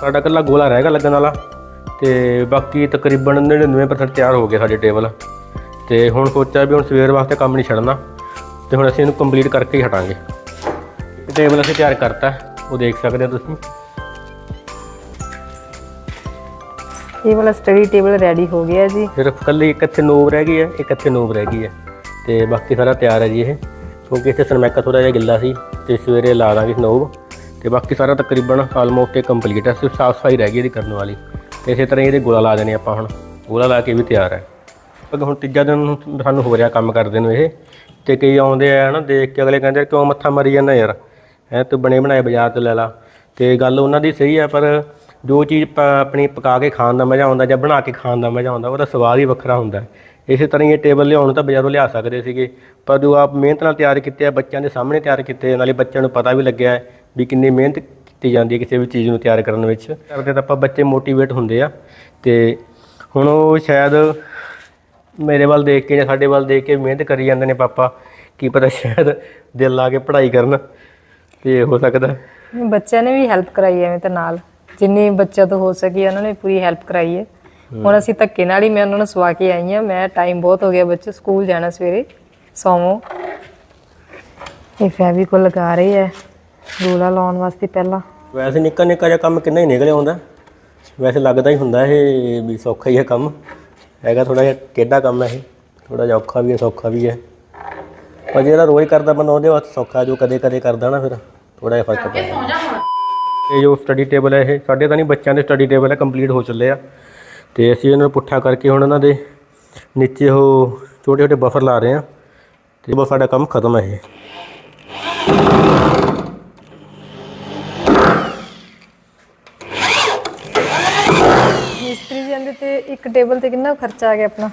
ਸਾਡਾ ਇਕੱਲਾ ਗੋਲਾ ਰਹਿ ਗਿਆ ਲੱਗਣ ਵਾਲਾ ਤੇ ਬਾਕੀ ਤਕਰੀਬਨ 99% ਤਿਆਰ ਹੋ ਗਏ ਸਾਡੇ ਟੇਬਲ ਤੇ ਹੁਣ ਸੋਚਿਆ ਵੀ ਹੁਣ ਸਵੇਰ ਵਾਸਤੇ ਕੰਮ ਨਹੀਂ ਛੱਡਣਾ ਤੇ ਹੁਣ ਅਸੀਂ ਇਹਨੂੰ ਕੰਪਲੀਟ ਕਰਕੇ ਹੀ ਹਟਾਂਗੇ ਟੇਬਲ ਅਸੀਂ ਤਿਆਰ ਕਰਤਾ। ਉਹ ਦੇਖ ਸਕਦੇ ਹੋ ਤੁਸੀਂ। ਇਹ ਵਾਲਾ ਸਟੱਡੀ ਟੇਬਲ ਰੈਡੀ ਹੋ ਗਿਆ ਜੀ। ਸਿਰਫ ਕੱਲੀ ਇੱਕ ਇੱਥੇ ਨੂਬ ਰਹਿ ਗਈ ਹੈ ਇੱਕ ਇੱਥੇ ਨੂਬ ਰਹਿ ਗਈ ਹੈ। ਤੇ ਬਾਕੀ ਸਾਰਾ ਤਿਆਰ ਹੈ ਜੀ ਇਹ। ਕਿਉਂਕਿ ਇੱਥੇ ਸਰਮੈਕਾ ਥੋੜਾ ਜਿਹਾ ਗਿੱਲਾ ਸੀ ਤੇ ਸਵੇਰੇ ਲਾ ਦਾਂਗੇ ਨੂਬ ਤੇ ਬਾਕੀ ਸਾਰਾ ਤਕਰੀਬਨ ਆਲਮੋਸਟ ਇਹ ਕੰਪਲੀਟ ਹੈ ਸਿਰਫ ਸਾਫ਼ ਸਫ਼ਾਈ ਰਹਿ ਗਈ ਇਹਦੀ ਕਰਨ ਵਾਲੀ। ਤੇ ਇਸੇ ਤਰ੍ਹਾਂ ਇਹਦੇ ਗੋਲਾ ਲਾ ਦੇਣੇ ਆਪਾਂ ਹੁਣ। ਗੋਲਾ ਲਾ ਕੇ ਵੀ ਤਿਆਰ ਹੈ। ਅਗਰ ਹੁਣ ਤੀਜਾ ਦਿਨ ਸਾਨੂੰ ਹੋ ਰਿਹਾ ਕੰਮ ਕਰਦੇ ਨੂੰ ਇਹ। ਤੇ ਕਈ ਆਉਂਦੇ ਆ ਨਾ ਦੇਖ ਕੇ ਅਗਲੇ ਕਹਿੰਦੇ ਕਿਉਂ ਮੱਥਾ ਮਰੀ ਜਾਂਦਾ ਯਾਰ? ਹੈ, ਤੂੰ ਬਣੇ ਬਣਾਏ ਬਾਜ਼ਾਰ ਤੋਂ ਲੈ ਲਾ। ਤੇ ਗੱਲ ਉਹਨਾਂ ਦੀ ਸਹੀ ਹੈ, ਪਰ ਜੋ ਚੀਜ਼ ਪ- ਆਪਣੀ ਪਕਾ ਕੇ ਖਾਣ ਦਾ ਮਜ਼ਾ ਆਉਂਦਾ ਜਾਂ ਬਣਾ ਕੇ ਖਾਣ ਦਾ ਮਜ਼ਾ ਆਉਂਦਾ, ਉਹਦਾ ਸਵਾਦ ਹੀ ਵੱਖਰਾ ਹੁੰਦਾ ਹੈ। ਇਸੇ ਤਰ੍ਹਾਂ ਹੀ ਇਹ ਟੇਬਲ ਲਿਆਉਣ ਨੂੰ ਤਾਂ ਬਾਜ਼ਾਰੋਂ ਲਿਆ ਸਕਦੇ ਸੀਗੇ, ਪਰ ਜੋ ਆਪ ਮਿਹਨਤ ਨਾਲ ਤਿਆਰ ਕੀਤੇ ਆ, ਬੱਚਿਆਂ ਦੇ ਸਾਹਮਣੇ ਤਿਆਰ ਕੀਤੇ, ਨਾਲੇ ਬੱਚਿਆਂ ਨੂੰ ਪਤਾ ਵੀ ਲੱਗਿਆ ਹੈ ਵੀ ਕਿੰਨੀ ਮਿਹਨਤ ਕੀਤੀ ਜਾਂਦੀ ਹੈ ਕਿਸੇ ਵੀ ਚੀਜ਼ ਨੂੰ ਤਿਆਰ ਕਰਨ ਵਿੱਚ। ਕਰਦੇ ਤਾਂ ਆਪਾਂ ਬੱਚੇ ਮੋਟੀਵੇਟ ਹੁੰਦੇ ਆ, ਤੇ ਹੁਣ ਉਹ ਸ਼ਾਇਦ ਮੇਰੇ ਵੱਲ ਦੇਖ ਕੇ ਜਾਂ ਸਾਡੇ ਵੱਲ ਦੇਖ ਕੇ ਮਿਹਨਤ ਕਰੀ ਜਾਂਦੇ ਨੇ ਪਾਪਾ, ਕੀ ਪਤਾ ਸ਼ਾਇਦ ਦਿਲ ਲਾ ਕੇ ਪੜ੍ਹਾਈ ਕਰਨ। ਤੇ ਹੋ ਸਕਦਾ ਬੱਚਿਆਂ ਨੇ ਵੀ ਹੈਲਪ ਕਰਾਈ ਐਵੇਂ ਤਾਂ ਨਾਲ। ਜਿੰਨੀ ਬੱਚਿਆਂ ਤੋਂ ਹੋ ਸਕੀ ਉਹਨਾਂ ਨੇ ਪੂਰੀ ਹੈਲਪ ਕਰਾਈ ਹੈ। ਹੁਣ ਅਸੀਂ ਧੱਕੇ ਨਾਲ ਹੀ ਮੈਂ ਉਹਨਾਂ ਨੂੰ ਸਵਾ ਕੇ ਆਈ ਹਾਂ। ਮੈਂ ਟਾਈਮ ਬਹੁਤ ਹੋ ਗਿਆ ਬੱਚੇ ਸਕੂਲ ਜਾਣਾ ਸਵੇਰੇ ਸੌਵੋ। ਇਹ ਫੈਵੀਕੋਲ ਲਗਾ ਰਹੀ ਹੈ ਗੋਲਾ ਲਾਉਣ ਵਾਸਤੇ ਪਹਿਲਾਂ। ਵੈਸੇ ਨਿੱਕਾ ਨਿੱਕਾ ਜਿਹਾ ਕੰਮ ਕਿੰਨਾ ਹੀ ਨਿਕਲ ਆਉਂਦਾ ਵੈਸੇ ਲੱਗਦਾ ਹੀ ਹੁੰਦਾ ਇਹ ਵੀ ਸੌਖਾ ਹੀ ਹੈ ਕੰਮ। ਹੈਗਾ ਥੋੜਾ ਜਿਹਾ ਟੇਢਾ ਕੰਮ ਹੈ ਇਹ। ਥੋੜਾ ਜਿਹਾ ਔਖਾ ਵੀ ਹੈ ਸੌਖਾ ਵੀ ਹੈ। ਪਰ ਜਿਹੜਾ ਰੋਜ਼ ਕਰਦਾ ਬੰਦਾ ਉਹਦੇ ਵਾਸਤੇ ਸੌਖਾ ਜੋ ਕਦੇ ਕਦੇ ਕਰਦਾ ਨਾ ਫਿਰ। ਥੋੜਾ ਜਿਹਾ ਫ਼ਰਕ ਪੈਂਦਾ ਇਹ ਜੋ ਸਟੱਡੀ ਟੇਬਲ ਹੈ ਇਹ ਸਾਡੇ ਤਾਂ ਨਹੀਂ ਬੱਚਿਆਂ ਦੇ ਸਟੱਡੀ ਟੇਬਲ ਹੈ ਕੰਪਲੀਟ ਹੋ ਚੱਲੇ ਆ। ਤੇ ਅਸੀਂ ਇਹਨਾਂ ਨੂੰ ਪੁੱਠਾ ਕਰਕੇ ਹੁਣ ਇਹਨਾਂ ਦੇ ਨੀਚੇ ਉਹ ਛੋਟੇ ਛੋਟੇ ਬਫਰ ਲਾ ਰਹੇ ਆ। ਤੇ ਬਸ ਸਾਡਾ ਕੰਮ ਖਤਮ ਹੈ ਇਹ। ਮਿਸਤਰੀ ਜੀ ਕਹਿੰਦੇ ਤੇ ਇੱਕ ਟੇਬਲ ਤੇ ਕਿੰਨਾ ਖਰਚਾ ਆ ਗਿਆ ਆਪਣਾ?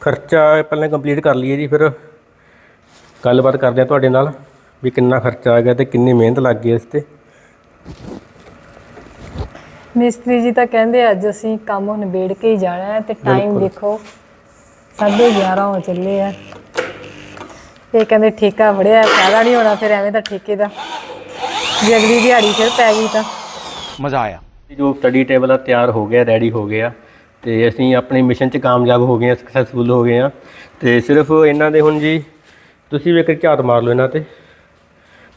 ਖਰਚਾ ਪਹਿਲਾਂ ਕੰਪਲੀਟ ਕਰ ਲਈਏ ਜੀ ਫਿਰ ਗੱਲਬਾਤ ਕਰਦੇ ਆ ਤੁਹਾਡੇ ਨਾਲ। ਵੀ ਕਿੰਨਾ ਖਰਚਾ ਆ ਗਿਆ ਤੇ ਕਿੰਨੀ ਮਿਹਨਤ ਲੱਗ ਗਈ ਇਸ ਤੇ। ਮਿਸਤਰੀ ਜੀ ਤਾਂ ਕਹਿੰਦੇ ਅੱਜ ਅਸੀਂ ਕੰਮ ਨਿਬੇੜ ਕੇ ਹੀ ਜਾਣਾ ਹੈ ਤੇ ਟਾਈਮ ਦੇਖੋ 11:30 ਹੋ ਚੱਲੇ ਆ। ਤੇ ਕਹਿੰਦੇ ਠੇਕਾ ਵੜਿਆ ਫਾਇਦਾ ਨਹੀਂ ਹੋਣਾ ਫਿਰ ਐਵੇਂ ਤਾਂ ਠੇਕੇ ਦਾ। ਜੇ ਅਗਲੀ ਦਿਹਾੜੀ ਫਿਰ ਪੈ ਗਈ ਤਾਂ। ਮਜ਼ਾ ਆਇਆ। ਜੋ ਸਟੱਡੀ ਟੇਬਲ ਆ ਤਿਆਰ ਹੋ ਗਿਆ ਰੈਡੀ ਹੋ ਗਿਆ। ਤੇ ਅਸੀਂ ਆਪਣੇ ਮਿਸ਼ਨ 'ਚ ਕਾਮਯਾਬ ਹੋ ਗਏ ਆ ਸਕਸੈਸਫੁਲ ਹੋ ਗਏ ਆ ਤੇ ਸਿਰਫ ਇਹਨਾਂ ਦੇ ਹੁਣ ਜੀ ਤੁਸੀਂ ਵੀ ਇੱਕ ਝਾਤ ਮਾਰ ਲਓ ਇਹਨਾਂ ਤੇ।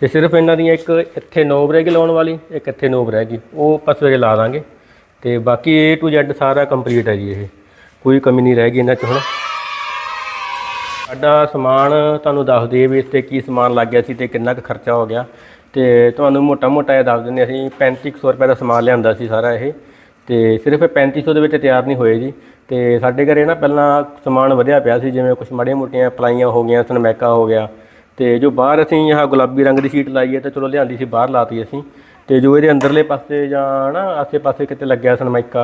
ਤੇ ਸਿਰਫ ਇਹਨਾਂ ਦੀਆਂ ਇੱਕ ਇੱਥੇ ਨੋਬ ਰਹਿ ਗਈ ਲਾਉਣ ਵਾਲੀ, ਇੱਕ ਇੱਥੇ ਨੋਬ ਰਹਿ ਗਈ। ਉਹ ਆਪਾਂ ਸਵੇਰੇ ਲਾ ਦਾਂਗੇ। ਤੇ ਬਾਕੀ A to Z ਸਾਰਾ ਕੰਪਲੀਟ ਹੈ ਜੀ ਇਹ। ਕੋਈ ਕਮੀ ਨਹੀਂ ਰਹਿ ਗਈ ਇਹਨਾਂ 'ਚ ਹੁਣ। ਸਾਡਾ ਸਮਾਨ ਤੁਹਾਨੂੰ ਦੱਸ ਦਈਏ ਵੀ ਇਸ ਤੇ ਕੀ ਸਮਾਨ ਲੱਗ ਗਿਆ ਸੀ ਤੇ ਕਿੰਨਾ ਕੁ ਖਰਚਾ ਹੋ ਗਿਆ। ਤੇ ਤੁਹਾਨੂੰ ਮੋਟਾ-ਮੋਟਾ ਇਹ ਦੱਸ ਦਿੰਦੇ ਅਸੀਂ 3500 ਰੁਪਏ ਦਾ ਸਮਾਨ ਲਿਆਂਦਾ ਸੀ ਸਾਰਾ ਇਹ। ਤੇ ਸਿਰਫ ਇਹ 3500 ਦੇ ਵਿੱਚ ਤਿਆਰ ਨਹੀਂ ਹੋਏ ਜੀ। ਤੇ ਸਾਡੇ ਘਰੇ ਨਾ ਪਹਿਲਾਂ ਸਮਾਨ ਵਧਿਆ ਪਿਆ ਸੀ, ਜਿਵੇਂ ਕੁਝ ਮਾੜੀਆਂ ਮੋਟੀਆਂ ਪਲਾਈਆਂ ਹੋ ਗਈਆਂ, ਸਨਮੈਕਾ ਹੋ ਗਿਆ। ਤੇ ਜੋ ਬਾਹਰ ਅਸੀਂ ਆਹ ਗੁਲਾਬੀ ਰੰਗ ਦੀ ਸ਼ੀਟ ਲਾਈ ਹੈ ਤੇ ਚਲੋ ਲਿਆਂਦੀ ਸੀ, ਬਾਹਰ ਲਾਤੀ ਅਸੀਂ। ਤੇ ਜੋ ਇਹਦੇ ਅੰਦਰਲੇ ਪਾਸੇ ਜਾਂ ਨਾ ਆਸੇ-ਪਾਸੇ ਕਿਤੇ ਲੱਗਿਆ ਸਨਮੈਕਾ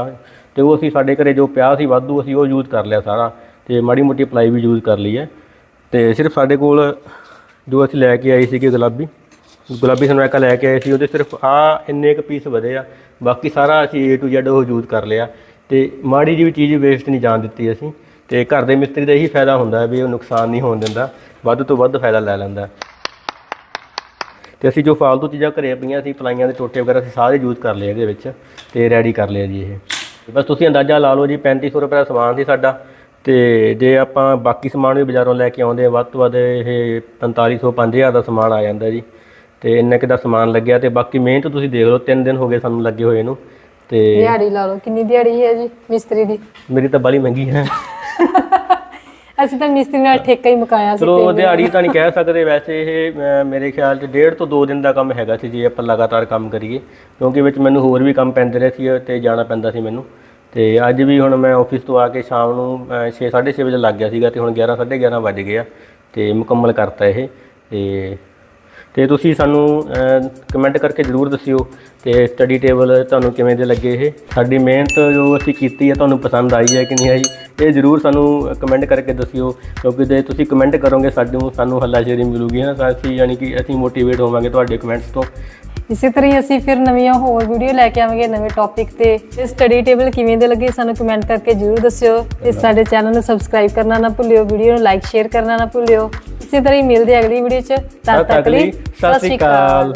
ਤੇ ਉਹ ਅਸੀਂ ਸਾਡੇ ਘਰੇ ਜੋ ਪਿਆ ਸੀ ਵਾਧੂ ਅਸੀਂ ਉਹ ਯੂਜ਼ ਕਰ ਲਿਆ ਸਾਰਾ ਤੇ ਮਾੜੀ ਮੋਟੀ ਪਲਾਈ ਵੀ ਯੂਜ਼ ਕਰ ਲਈ ਹੈ। ਤੇ ਸਿਰਫ ਸਾਡੇ ਕੋਲ ਜੋ ਅਸੀਂ ਲੈ ਕੇ ਆਏ ਸੀਗੇ ਗੁਲਾਬੀ ਗੁਲਾਬੀ ਸਨਮੈਕਾ ਲੈ ਕੇ ਆਏ ਸੀ, ਉਹਦੇ ਸਿਰਫ ਆ ਇੰਨੇ ਕੁ ਪੀਸ ਵਧੇ ਆ, ਬਾਕੀ ਸਾਰਾ ਅਸੀਂ A to Z ਉਹ ਯੂਜ਼ ਕਰ ਲਿਆ। ਤੇ ਮਾੜੀ ਜਿਹੀ ਵੀ ਚੀਜ਼ ਵੇਸਟ ਨਹੀਂ ਜਾਣ ਦਿੱਤੀ ਅਸੀਂ, ਤੇ ਘਰ ਦੇ ਮਿਸਤਰੀ ਦਾ ਇਹੀ ਫਾਇਦਾ ਹੁੰਦਾ ਵੀ ਉਹ ਨੁਕਸਾਨ ਨਹੀਂ ਹੋਣ ਦਿੰਦਾ। ਵੱਧ ਤੋਂ ਵੱਧ ਫਾਇਦਾ ਲੈ ਲੈਂਦਾ ਤੇ ਅਸੀਂ ਜੋ ਫਾਲਤੂ ਚੀਜ਼ਾਂ ਘਰੇ ਪਈਆਂ ਸੀ ਪਲਾਈਆਂ ਦੇ ਟੋਟੇ ਵਗੈਰਾ ਅਸੀਂ ਸਾਰੇ ਯੂਜ਼ ਕਰ ਲਏ ਇਹਦੇ ਵਿੱਚ ਤੇ ਰੈਡੀ ਕਰ ਲਿਆ ਜੀ ਇਹ। ਬਸ ਤੁਸੀਂ ਅੰਦਾਜ਼ਾ ਲਾ ਲਓ ਜੀ 3500 ਰੁਪਏ ਦਾ ਸਮਾਨ ਸੀ ਸਾਡਾ ਤੇ ਜੇ ਆਪਾਂ ਬਾਕੀ ਸਮਾਨ ਵੀ ਬਾਜ਼ਾਰੋਂ ਲੈ ਕੇ ਆਉਂਦੇ ਆ ਵੱਧ ਤੋਂ ਵੱਧ ਇਹ 4500 5000 ਦਾ ਸਮਾਨ ਆ ਜਾਂਦਾ ਜੀ। ਤੇ ਇੰਨੇ ਕੁ ਦਾ ਸਮਾਨ ਲੱਗਿਆ ਤੇ ਬਾਕੀ ਮਿਹਨਤ ਤੁਸੀਂ ਦੇਖ ਲਓ 3 ਦਿਨ ਹੋ ਗਏ ਸਾਨੂੰ ਲੱਗੇ ਹੋਏ ਨੂੰ ਤੇ ਦਿਹਾੜੀ ਲਾ ਲਓ ਕਿੰਨੀ ਦਿਹਾੜੀ ਹੈ ਜੀ ਮਿਸਤਰੀ ਦੀ? ਮੇਰੀ ਤਾਂ ਬੜੀ ਮਹਿੰਗੀ ਹੈ। ਅਸੀਂ ਤਾਂ ਮਿਸਤਰੀ ਨਾਲ ਠੇਕਾ ਹੀ ਮੁਕਾਇਆ ਸੀ ਚਲੋ ਦਿਹਾੜੀ ਤਾਂ ਨਹੀਂ ਕਹਿ ਸਕਦੇ ਵੈਸੇ ਇਹ ਅਹ, ਮੇਰੇ ਖਿਆਲ 'ਚ ਡੇਢ ਤੋਂ 2 ਦਿਨ ਦਾ ਕੰਮ ਹੈਗਾ ਸੀ ਜੇ ਆਪਾਂ ਲਗਾਤਾਰ ਕੰਮ ਕਰੀਏ। ਕਿਉਂਕਿ ਵਿੱਚ ਮੈਨੂੰ ਹੋਰ ਵੀ ਕੰਮ ਪੈਂਦੇ ਰਹੇ ਸੀ ਤੇ ਜਾਣਾ ਪੈਂਦਾ ਸੀ ਮੈਨੂੰ। ਤੇ ਅੱਜ ਵੀ ਹੁਣ ਮੈਂ ਆਫਿਸ ਤੋਂ ਆ ਕੇ ਸ਼ਾਮ ਨੂੰ 6 6:30 ਵਜੇ ਲੱਗ ਗਿਆ ਸੀਗਾ ਤੇ ਹੁਣ 11 11:30 ਵੱਜ ਗਏ ਆ ਤੇ ਮੁਕੰਮਲ ਕਰਤਾ ਇਹ। ਤੇ ਤੇ ਤੁਸੀਂ ਸਾਨੂੰ ਕਮੈਂਟ ਕਰਕੇ ਜਰੂਰ ਦੱਸਿਓ ਤੇ ਸਟੱਡੀ ਟੇਬਲ ਤੁਹਾਨੂੰ ਕਿਵੇਂ ਦੇ ਲੱਗੇ ਇਹ। ਸਾਡੀ ਮਿਹਨਤ ਜੋ ਅਸੀਂ ਕੀਤੀ ਹੈ, ਤੁਹਾਨੂੰ ਪਸੰਦ ਆਈ ਹੈ ਕਿ ਨਹੀਂ ਆਈ, ਇਹ ਜਰੂਰ ਸਾਨੂੰ ਕਮੈਂਟ ਕਰਕੇ ਦੱਸਿਓ, ਕਿਉਂਕਿ ਜੇ ਤੁਸੀਂ ਕਮੈਂਟ ਕਰੋਗੇ ਸਾਨੂੰ ਸਾਨੂੰ ਹੱਲਾਸ਼ੇਰੀ ਮਿਲੂਗੀ ਨਾ ਅਸੀਂ ਯਾਨੀ ਕਿ ਅਸੀਂ ਮੋਟੀਵੇਟ ਹੋਵਾਂਗੇ ਤੁਹਾਡੇ ਕਮੈਂਟਸ ਤੋਂ। ਇਸੇ ਤਰ੍ਹਾਂ ਹੀ ਅਸੀਂ ਫਿਰ ਨਵੀਆਂ ਹੋਰ ਵੀਡੀਓ ਲੈ ਕੇ ਆਵਾਂਗੇ ਨਵੇਂ ਟੌਪਿਕ ਤੇ। ਤੇ ਸਟੱਡੀ ਟੇਬਲ ਕਿਵੇਂ ਦੇ ਲੱਗੇ ਸਾਨੂੰ ਕਮੈਂਟ ਕਰਕੇ ਜਰੂਰ ਦੱਸਿਓ। ਤੇ ਸਾਡੇ ਚੈਨਲ ਨੂੰ ਸਬਸਕ੍ਰਾਈਬ ਕਰਨਾ ਨਾ ਭੁੱਲਿਓ ਵੀਡੀਓ ਨੂੰ ਲਾਈਕ ਸ਼ੇਅਰ ਕਰਨਾ ਨਾ ਭੁੱਲਿਓ। ਇਸੇ ਤਰ੍ਹਾਂ ਹੀ ਮਿਲਦੇ ਅਗਲੀ ਵੀਡੀਓ 'ਚ। ਤਦ ਤੱਕ ਲਈ ਸਤਿ ਸ਼੍ਰੀ ਅਕਾਲ।